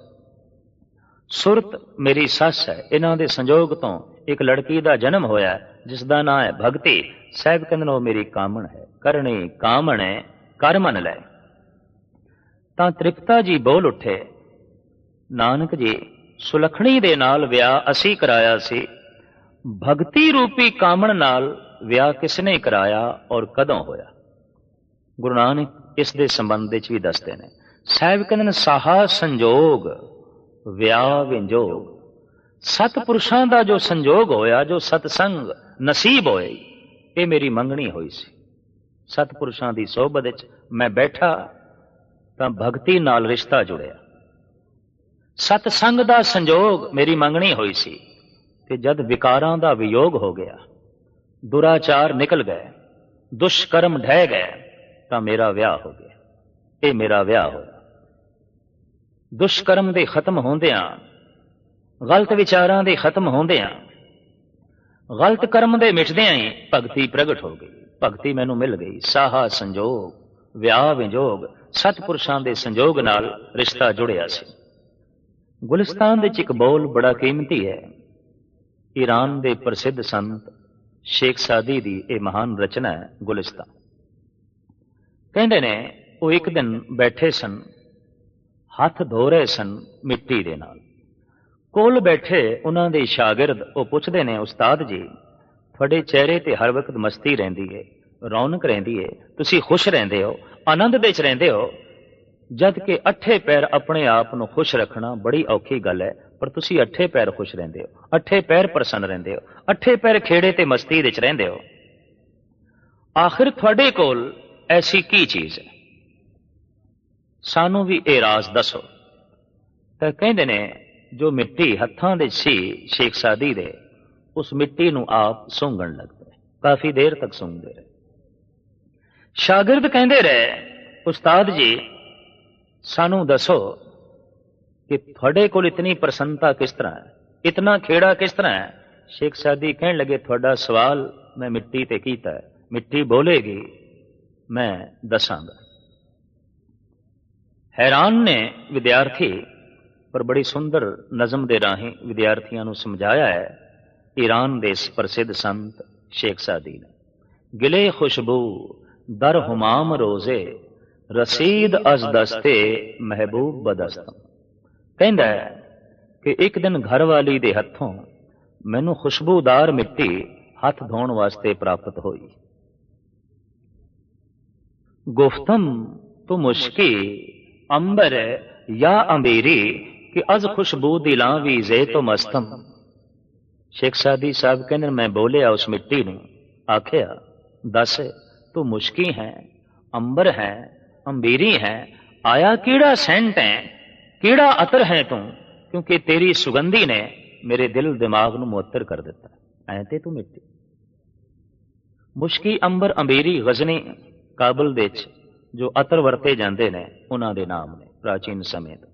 ਸੁਰਤ ਮੇਰੀ ਸੱਸ ਹੈ। ਇਹਨਾਂ ਦੇ ਸੰਜੋਗ ਤੋਂ ਇੱਕ ਲੜਕੀ ਦਾ ਜਨਮ ਹੋਇਆ ਜਿਸ ਦਾ ਨਾਮ ਹੈ ਭਗਤੀ। ਸਾਹਿਬ ਕਹਿੰਦੇ ਨੇ, ਉਹ ਮੇਰੀ ਕਾਮਣ ਹੈ। ਕਰਨੀ ਕਾਮਣ ਹੈ ਕਰ ਮਨ ਲੈ ਤਾਂ ਤ੍ਰਿਪਤਾ ਜੀ ਬੋਲ ਉੱਠੇ, ਨਾਨਕ ਜੀ, ਸੁਲਖਣੀ ਦੇ ਨਾਲ ਵਿਆਹ ਅਸੀਂ ਕਰਾਇਆ ਸੀ। ਭਗਤੀ ਰੂਪੀ ਕਾਮਣ ਨਾਲ ਵਿਆਹ ਕਿਸ ਨੇ ਕਰਾਇਆ ਔਰ ਕਦੋਂ ਹੋਇਆ? ਗੁਰੂ ਨਾਨਕ ਇਸ ਦੇ ਸੰਬੰਧ ਵਿੱਚ ਵੀ ਦੱਸਦੇ ਨੇ। ਸਾਹਿਬ ਕਹਿੰਦੇ ਨੇ, ਸਾਹਾ ਸੰਜੋਗ, ਵਿਆਹ ਵਿੰਜੋਗ। ਸਤਪੁਰਸ਼ਾਂ ਦਾ ਜੋ ਸੰਜੋਗ ਹੋਇਆ, ਜੋ ਸਤਸੰਗ ਨਸੀਬ ਹੋਏ, ਇਹ ਮੇਰੀ ਮੰਗਣੀ ਹੋਈ ਸੀ। ਸਤਪੁਰਸ਼ਾਂ ਦੀ ਸੋਭਤ ਵਿੱਚ ਮੈਂ ਬੈਠਾ, ਤਾਂ ਭਗਤੀ ਨਾਲ ਰਿਸ਼ਤਾ ਜੁੜਿਆ। ਸਤਸੰਗ ਦਾ ਸੰਜੋਗ ਮੇਰੀ ਮੰਗਣੀ ਹੋਈ ਸੀ, ਤੇ ਜਦ ਵਿਕਾਰਾਂ ਦਾ ਵਿਯੋਗ ਹੋ ਗਿਆ, ਦੁਰਾਚਾਰ ਨਿਕਲ ਗਏ, ਦੁਸ਼ਕਰਮ ਢਹਿ ਗਏ, ਤਾਂ ਮੇਰਾ ਵਿਆਹ ਹੋ ਗਿਆ। ਇਹ ਮੇਰਾ ਵਿਆਹ ਹੋਇਆ। ਦੁਸ਼ਕਰਮ ਦੇ ਖਤਮ ਹੁੰਦਿਆਂ, ਗਲਤ ਵਿਚਾਰਾਂ ਦੇ ਖਤਮ ਹੁੰਦਿਆਂ, ਗਲਤ ਕਰਮ ਦੇ ਮਿਟਦਿਆਂ ਹੀ ਭਗਤੀ ਪ੍ਰਗਟ ਹੋ ਗਈ। ਭਗਤੀ ਮੈਨੂੰ ਮਿਲ ਗਈ। ਸਾਹਾ ਸੰਜੋਗ, ਵਿਆਹ ਵਿਜੋਗ, ਸਤਪੁਰਸ਼ਾਂ ਦੇ ਸੰਜੋਗ ਨਾਲ ਰਿਸ਼ਤਾ ਜੁੜਿਆ ਸੀ। ਗੁਲਿਸਤਾਨ ਵਿੱਚ ਇੱਕ ਬੋਲ ਬੜਾ ਕੀਮਤੀ ਹੈ। ਈਰਾਨ ਦੇ ਪ੍ਰਸਿੱਧ ਸੰਤ ਸ਼ੇਖ ਸਾਦੀ ਦੀ ਇਹ ਮਹਾਨ ਰਚਨਾ ਹੈ ਗੁਲਿਸਤਾਨ। ਕਹਿੰਦੇ ਨੇ, ਉਹ ਇੱਕ ਦਿਨ ਬੈਠੇ ਸਨ। ਹੱਥ ਧੋ ਰਹੇ ਸਨ ਮਿੱਟੀ ਦੇ ਨਾਲ। ਕੋਲ ਬੈਠੇ ਉਹਨਾਂ ਦੇ ਸ਼ਾਗਿਰਦ ਉਹ ਪੁੱਛਦੇ ਨੇ, ਉਸਤਾਦ ਜੀ, ਤੁਹਾਡੇ ਚਿਹਰੇ ਤੇ ਹਰ ਵਕਤ ਮਸਤੀ ਰਹਿੰਦੀ ਹੈ ਰੌਣਕ ਰਹਿੰਦੀ ਹੈ ਤੁਸੀਂ ਖੁਸ਼ ਰਹਿੰਦੇ ਹੋ, ਆਨੰਦ ਵਿੱਚ ਰਹਿੰਦੇ ਹੋ? ਜਦ ਕਿ ਅੱਠੇ ਪੈਰ ਆਪਣੇ ਆਪ ਨੂੰ ਖੁਸ਼ ਰੱਖਣਾ ਬੜੀ ਔਖੀ ਗੱਲ ਹੈ, ਪਰ ਤੁਸੀਂ ਅੱਠੇ ਪੈਰ ਖੁਸ਼ ਰਹਿੰਦੇ ਹੋ, ਅੱਠੇ ਪੈਰ ਪ੍ਰਸੰਨ ਰਹਿੰਦੇ ਹੋ, ਅੱਠੇ ਪੈਰ ਖੇੜੇ ਤੇ ਮਸਤੀ ਵਿੱਚ ਰਹਿੰਦੇ ਹੋ। ਆਖਿਰ ਤੁਹਾਡੇ ਕੋਲ ਐਸੀ ਕੀ ਚੀਜ਼ ਹੈ? ਸਾਨੂੰ ਵੀ ਇਹ ਰਾਜ਼ ਦੱਸੋ। ਤਾਂ ਕਹਿੰਦੇ ਨੇ, ਜੋ ਮਿੱਟੀ ਹੱਥਾਂ ਦੇ ਸੀ ਸ਼ੇਖ ਸਾਦੀ ਦੇ, ਉਸ ਮਿੱਟੀ ਨੂੰ ਆਪ ਸੁੰਘਣ ਲੱਗਦੇ ਕਾਫੀ ਦੇਰ ਤੱਕ ਸੁੰਘਦੇ ਰਹੇ। ਸ਼ਾਗਿਰਦ ਕਹਿੰਦੇ ਰਹੇ, ਉਸਤਾਦ ਜੀ, ਸਾਨੂੰ ਦੱਸੋ ਕਿ ਤੁਹਾਡੇ ਕੋਲ ਇਤਨੀ ਪ੍ਰਸੰਨਤਾ ਕਿਸ ਤਰ੍ਹਾਂ ਹੈ? ਇਤਨਾ ਖੇੜਾ ਕਿਸ ਤਰ੍ਹਾਂ ਹੈ? ਸ਼ੇਖ ਸਾਦੀ ਕਹਿਣ ਲੱਗੇ, ਤੁਹਾਡਾ ਸਵਾਲ ਮੈਂ ਮਿੱਟੀ ਤੇ ਕੀਤਾ ਮਿੱਟੀ ਬੋਲੇਗੀ, ਮੈਂ ਦੱਸਾਂਗਾ। ਹੈਰਾਨ ਨੇ ਵਿਦਿਆਰਥੀ, ਪਰ ਬੜੀ ਸੁੰਦਰ ਨਜ਼ਮ ਦੇ ਰਾਹੀਂ ਵਿਦਿਆਰਥੀਆਂ ਨੂੰ ਸਮਝਾਇਆ ਹੈ, ਈਰਾਨ ਦੇ ਇਸ ਪ੍ਰਸਿੱਧ ਸੰਤ ਸ਼ੇਖ ਸਾਦੀ ਨੇ। ਗਿਲੇ ਖੁਸ਼ਬੂ, ਦਰ ਹੁਮਾਮ ਰੋਜ਼ੇ, ਰਸੀਦ ਅਜ਼ ਦਸਤੇ ਮਹਿਬੂਬ ਬਦਸਤਮ। ਕਹਿੰਦਾ ਹੈ ਕਿ ਇੱਕ ਦਿਨ ਘਰ ਵਾਲੀ ਦੇ ਹੱਥੋਂ ਮੈਨੂੰ ਖੁਸ਼ਬੂਦਾਰ ਮਿੱਟੀ ਹੱਥ ਧੋਣ ਵਾਸਤੇ ਪ੍ਰਾਪਤ ਹੋਈ। ਗੁਫਤਮ ਤੋ ਮੁਸ਼ਕੀ ਅੰਬਰ या अंबेरी कि अज खुशबू दिलां ਵੀ ਜ਼ੇ ਤੋਂ ਮਸਤਮ ਸ਼ੇਖ ਸਾਦੀ ਸਾਹਿਬ ਕਹਿੰਦੇ ਨੇ, ਮੈਂ ਬੋਲਿਆ ਉਸ ਮਿੱਟੀ ਨੂੰ ਆਖਿਆ ਦੱਸ ਤੂੰ ਮੁਸ਼ਕੀ ਹੈ ਅੰਬਰ ਹੈ ਅੰਬੀਰੀ ਹੈ ਆਇਆ ਕਿਹੜਾ ਸੈਂਟ ਹੈ ਕਿਹੜਾ ਅਤਰ ਹੈ ਤੂੰ ਕਿਉਂਕਿ ਤੇਰੀ ਸੁਗੰਧੀ ਨੇ ਮੇਰੇ ਦਿਲ ਦਿਮਾਗ ਨੂੰ ਮੁਅੱਤਰ ਕਰ ਦਿੱਤਾ ਐ ਤੇ ਤੂੰ ਮਿੱਟੀ ਮੁਸ਼ਕੀ ਅੰਬਰ ਅੰਬੀਰੀ ਗਜ਼ਨੀ ਕਾਬਲ ਦੇ ਵਿੱਚ ਜੋ ਅਤਰ ਵਰਤੇ ਜਾਂਦੇ ਨੇ, ਉਹਨਾਂ ਦੇ ਨਾਮ ਨੇ, ਪ੍ਰਾਚੀਨ ਸਮੇਂ ਤੋਂ।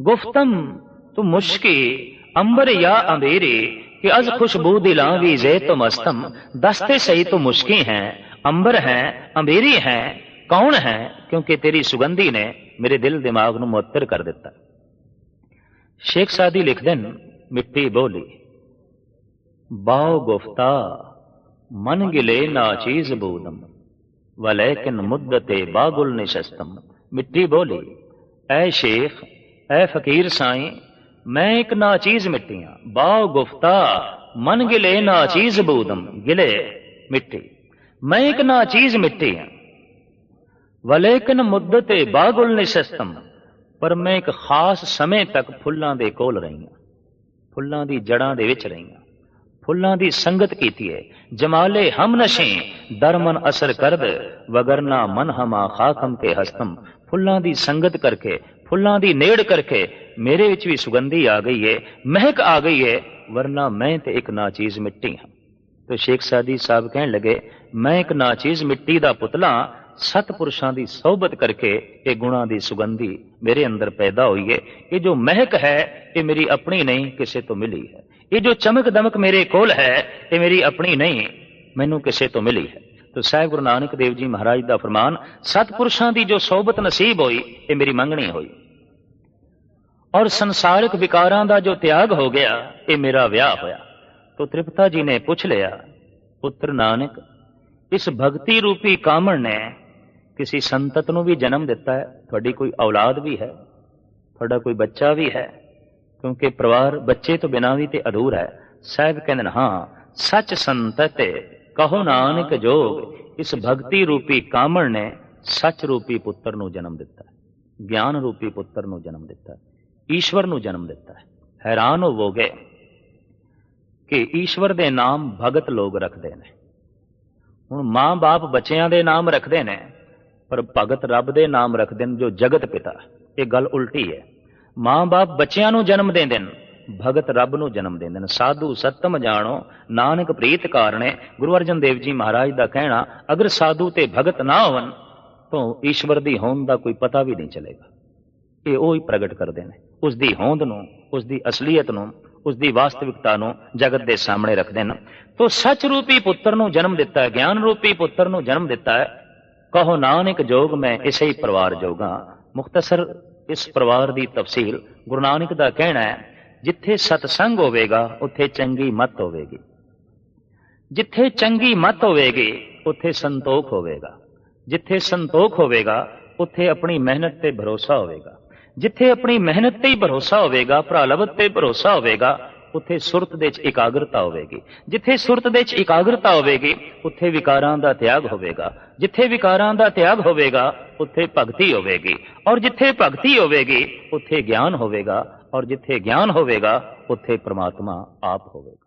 ਗੁਫਤਮ ਤੂੰ ਮੁਸ਼ਕੀ, ਅੰਬਰ ਜਾਂ ਅੰਬੀਰੀ ਕਿ ਅਜ਼ ਖੁਸ਼ਬੂ ਦਿਲਾਂ ਵੀ ਜ਼ੇ ਤੋਂ ਮਸਤਮ ਦਸਤੇ ਸਹੀ ਤੂੰ ਮੁਸ਼ਕੀ ਹੈ, ਅੰਬਰ ਹੈ ਅੰਬੀਰੀ ਹੈ, ਕੌਣ ਹੈ, ਕਿਉਂਕਿ ਤੇਰੀ ਸੁਗੰਧੀ ਨੇ ਮੇਰੇ ਦਿਲ ਦਿਮਾਗ ਨੂੰ ਮੁਅੱਤਰ ਕਰ ਦਿੱਤਾ। ਸ਼ੇਖ ਸਾਦੀ ਲਿਖਦੇ ਨੇ, ਮਿੱਟੀ ਬੋਲੀ, ਬਾਉ ਗੁਫਤਾ, ਮਨ ਗਿਲੇ ਨਾ ਚੀਜ਼ ਬੂਦਮ। ਵਲੇਕਿਨ ਮੁੱਦਤੇ ਬਾਗੁਲ ਨਿਸ਼ਸਤਮ ਮਿੱਟੀ ਬੋਲੀ ਐ ਸ਼ੇਖ ਐ ਫਕੀਰ ਸਾਈਂ ਮੈਂ ਇੱਕ ਨਾ ਚੀਜ਼ ਮਿੱਟੀ ਹਾਂ ਬਾਉ ਗੁਫਤਾ ਮਨ ਗਿਲੇ ਨਾ ਚੀਜ਼ ਬੂਦਮ ਗਿਲੇ ਮਿੱਟੀ ਮੈਂ ਇੱਕ ਨਾ ਚੀਜ਼ ਮਿੱਟੀ ਹਾਂ ਵਲੇਕਿਨ ਮੁੱਦਤੇ ਬਾਗੁਲ ਨਿਸ਼ਸਤਮ ਪਰ ਮੈਂ ਇੱਕ ਖਾਸ ਸਮੇਂ ਤੱਕ ਫੁੱਲਾਂ ਦੇ ਕੋਲ ਰਹੀ ਹਾਂ ਫੁੱਲਾਂ ਦੀ ਜੜਾਂ ਦੇ ਵਿੱਚ ਰਹੀ ਹਾਂ ਫੁੱਲਾਂ ਦੀ ਸੰਗਤ ਕੀਤੀ ਹੈ ਜਮਾਲੇ ਹਮ ਨਸ਼ੇ, ਦਰਮਨ ਅਸਰ ਕਰਦ, ਵਗਰਨਾ ਮਨ ਹਮਾ ਖਾਕਮ ਕੇ ਹਸਤਮ। ਫੁੱਲਾਂ ਦੀ ਸੰਗਤ ਕਰਕੇ, ਫੁੱਲਾਂ ਦੀ ਨੇੜ ਕਰਕੇ ਮੇਰੇ ਵਿੱਚ ਵੀ ਸੁਗੰਧੀ ਆ ਗਈ ਹੈ ਮਹਿਕ ਆ ਗਈ ਹੈ ਵਰਨਾ ਮੈਂ ਤੇ ਇੱਕ ਨਾਚੀਜ਼ ਮਿੱਟੀ ਹਾਂ। ਤੇ ਸ਼ੇਖ ਸਾਦੀ ਸਾਹਿਬ ਕਹਿਣ ਲੱਗੇ, ਮੈਂ ਇੱਕ ਨਾਚੀਜ਼ ਮਿੱਟੀ ਦਾ ਪੁਤਲਾ ਸਤ ਪੁਰਸ਼ਾਂ ਦੀ ਸਹਬਤ ਕਰਕੇ ਇਹ ਗੁਣਾ ਦੀ ਸੁਗੰਧੀ ਮੇਰੇ ਅੰਦਰ ਪੈਦਾ ਹੋਈ ਹੈ ਇਹ ਜੋ ਮਹਿਕ ਹੈ, ਇਹ ਮੇਰੀ ਆਪਣੀ ਨਹੀਂ, ਕਿਸੇ ਤੋਂ ਮਿਲੀ ਹੈ। ਇਹ ਜੋ ਚਮਕ ਦਮਕ ਮੇਰੇ ਕੋਲ ਹੈ, ਇਹ ਮੇਰੀ ਆਪਣੀ ਨਹੀਂ, ਮੈਨੂੰ ਕਿਸੇ ਤੋਂ ਮਿਲੀ ਹੈ। ਤੋ ਸਾਹਿਬ ਗੁਰੂ ਨਾਨਕ ਦੇਵ ਜੀ ਮਹਾਰਾਜ ਦਾ ਫਰਮਾਨ, ਸਤਪੁਰਸ਼ਾਂ ਦੀ ਜੋ ਸਹਬਤ ਨਸੀਬ ਹੋਈ, ਇਹ ਮੇਰੀ ਮੰਗਣੀ ਹੋਈ। ਔਰ ਸੰਸਾਰਿਕ ਵਿਕਾਰਾਂ ਦਾ ਜੋ ਤਿਆਗ ਹੋ ਗਿਆ, ਇਹ ਮੇਰਾ ਵਿਆਹ ਹੋਇਆ। ਤੋ ਤ੍ਰਿਪਤਾ ਜੀ ਨੇ ਪੁੱਛ ਲਿਆ, ਪੁੱਤਰ ਨਾਨਕ, ਇਸ ਭਗਤੀ ਰੂਪੀ ਕਾਮਣ ਨੇ ਕਿਸੇ ਸੰਤਤ ਨੂੰ ਵੀ ਜਨਮ ਦਿੱਤਾ ਹੈ? ਤੁਹਾਡੀ ਕੋਈ ਔਲਾਦ ਵੀ ਹੈ? ਤੁਹਾਡਾ ਕੋਈ ਬੱਚਾ ਵੀ ਹੈ? ਕਿਉਂਕਿ ਪਰਿਵਾਰ ਬੱਚੇ ਤੋਂ ਬਿਨਾਂ ਵੀ ਤੇ ਅਧੂਰ ਹੈ। ਸਾਹਿਬ ਕਹਿੰਦੇ ਨੇ, ਹਾਂ, ਸੱਚ ਸੰਤਤ ਕਹੋ ਨਾਨਕ ਜੋਗ, ਇਸ ਭਗਤੀ ਰੂਪੀ ਕਾਮਣ ਨੇ ਸੱਚ ਰੂਪੀ ਪੁੱਤਰ ਨੂੰ ਜਨਮ ਦਿੱਤਾ ਗਿਆਨ ਰੂਪੀ ਪੁੱਤਰ ਨੂੰ ਜਨਮ ਦਿੱਤਾ ਈਸ਼ਵਰ ਨੂੰ ਜਨਮ ਦਿੱਤਾ ਹੈਰਾਨ ਹੋਵੋਗੇ ਕਿ ਈਸ਼ਵਰ ਦੇ ਨਾਮ ਭਗਤ ਲੋਕ ਰੱਖਦੇ ਨੇ। ਹੁਣ ਮਾਂ-ਬਾਪ ਬੱਚਿਆਂ ਦੇ ਨਾਮ ਰੱਖਦੇ ਨੇ, ਪਰ ਭਗਤ ਰੱਬ ਦੇ ਨਾਮ ਰੱਖਦੇ ਨੇ ਜੋ ਜਗਤ ਪਿਤਾ ਇਹ ਗੱਲ ਉਲਟੀ ਹੈ। ਮਾਂ-ਬਾਪ ਬੱਚਿਆਂ ਨੂੰ ਜਨਮ ਦਿੰਦੇ ਨੇ, ਭਗਤ ਰੱਬ ਨੂੰ ਜਨਮ ਦਿੰਦੇ ਨੇ। ਸਾਧੂ, ਸਤਮ ਜਾਣੋ, ਨਾਨਕ ਪ੍ਰੀਤ ਕਾਰਣੇ, ਗੁਰੂ ਅਰਜਨ ਦੇਵ ਜੀ ਮਹਾਰਾਜ ਦਾ ਕਹਿਣਾ, ਅਗਰ ਸਾਧੂ ਤੇ ਭਗਤ ਨਾ ਹੋਵਨ ਤਾਂ ਈਸ਼ਵਰ ਦੀ ਹੋਂਦ ਦਾ ਕੋਈ ਪਤਾ ਵੀ ਨਹੀਂ ਚੱਲੇਗਾ। ਇਹ ਉਹ ਹੀ ਪ੍ਰਗਟ ਕਰਦੇ ਨੇ। ਉਸ ਦੀ ਹੋਂਦ ਨੂੰ, ਉਸ ਦੀ ਅਸਲੀਅਤ ਨੂੰ, ਉਸ ਦੀ ਵਾਸਤਵਿਕਤਾ ਨੂੰ ਜਗਤ ਦੇ ਸਾਹਮਣੇ ਰੱਖਦੇ ਨੇ। ਤੋ ਸੱਚ ਰੂਪੀ ਪੁੱਤਰ ਨੂੰ ਜਨਮ ਦਿੱਤਾ ਹੈ ਗਿਆਨ ਰੂਪੀ ਪੁੱਤਰ ਨੂੰ ਜਨਮ ਦਿੱਤਾ ਹੈ। ਕਹੋ, ਨਾਨਕ ਜੋਗ, ਮੈਂ ਇਸੇ ਹੀ ਪਰਿਵਾਰ ਜੋਗਾ। ਮੁਖਤਸਰ ਇਸ ਪਰਿਵਾਰ ਦੀ ਤਫਸੀਲ ਗੁਰੂ ਨਾਨਕ ਦਾ ਕਹਿਣਾ ਹੈ, ਜਿੱਥੇ ਸਤਸੰਗ ਹੋਵੇਗਾ, ਉੱਥੇ ਚੰਗੀ ਮਤ ਹੋਵੇਗੀ। ਜਿੱਥੇ ਚੰਗੀ ਮਤ ਹੋਵੇਗੀ, ਉੱਥੇ ਸੰਤੋਖ ਹੋਵੇਗਾ। ਜਿੱਥੇ ਸੰਤੋਖ ਹੋਵੇਗਾ, ਉੱਥੇ ਆਪਣੀ ਮਿਹਨਤ ਤੇ ਭਰੋਸਾ ਹੋਵੇਗਾ। ਜਿੱਥੇ ਆਪਣੀ ਮਿਹਨਤ ਤੇ ਹੀ ਭਰੋਸਾ ਹੋਵੇਗਾ ਭਰਾਲਵਤ ਤੇ ਭਰੋਸਾ ਹੋਵੇਗਾ, ਉੱਥੇ ਸੁਰਤ ਦੇ ਵਿੱਚ ਇਕਾਗਰਤਾ ਹੋਵੇਗੀ। ਜਿੱਥੇ ਸੁਰਤ ਦੇ ਵਿੱਚ ਇਕਾਗਰਤਾ ਹੋਵੇਗੀ, ਉੱਥੇ ਵਿਕਾਰਾਂ ਦਾ ਤਿਆਗ ਹੋਵੇਗਾ। ਜਿੱਥੇ ਵਿਕਾਰਾਂ ਦਾ ਤਿਆਗ ਹੋਵੇਗਾ ਉੱਥੇ ਭਗਤੀ ਹੋਵੇਗੀ। ਔਰ ਜਿੱਥੇ ਭਗਤੀ ਹੋਵੇਗੀ, ਉੱਥੇ ਗਿਆਨ ਹੋਵੇਗਾ। ਔਰ ਜਿੱਥੇ ਗਿਆਨ ਹੋਵੇਗਾ, ਉੱਥੇ ਪ੍ਰਮਾਤਮਾ ਆਪ ਹੋਵੇਗਾ।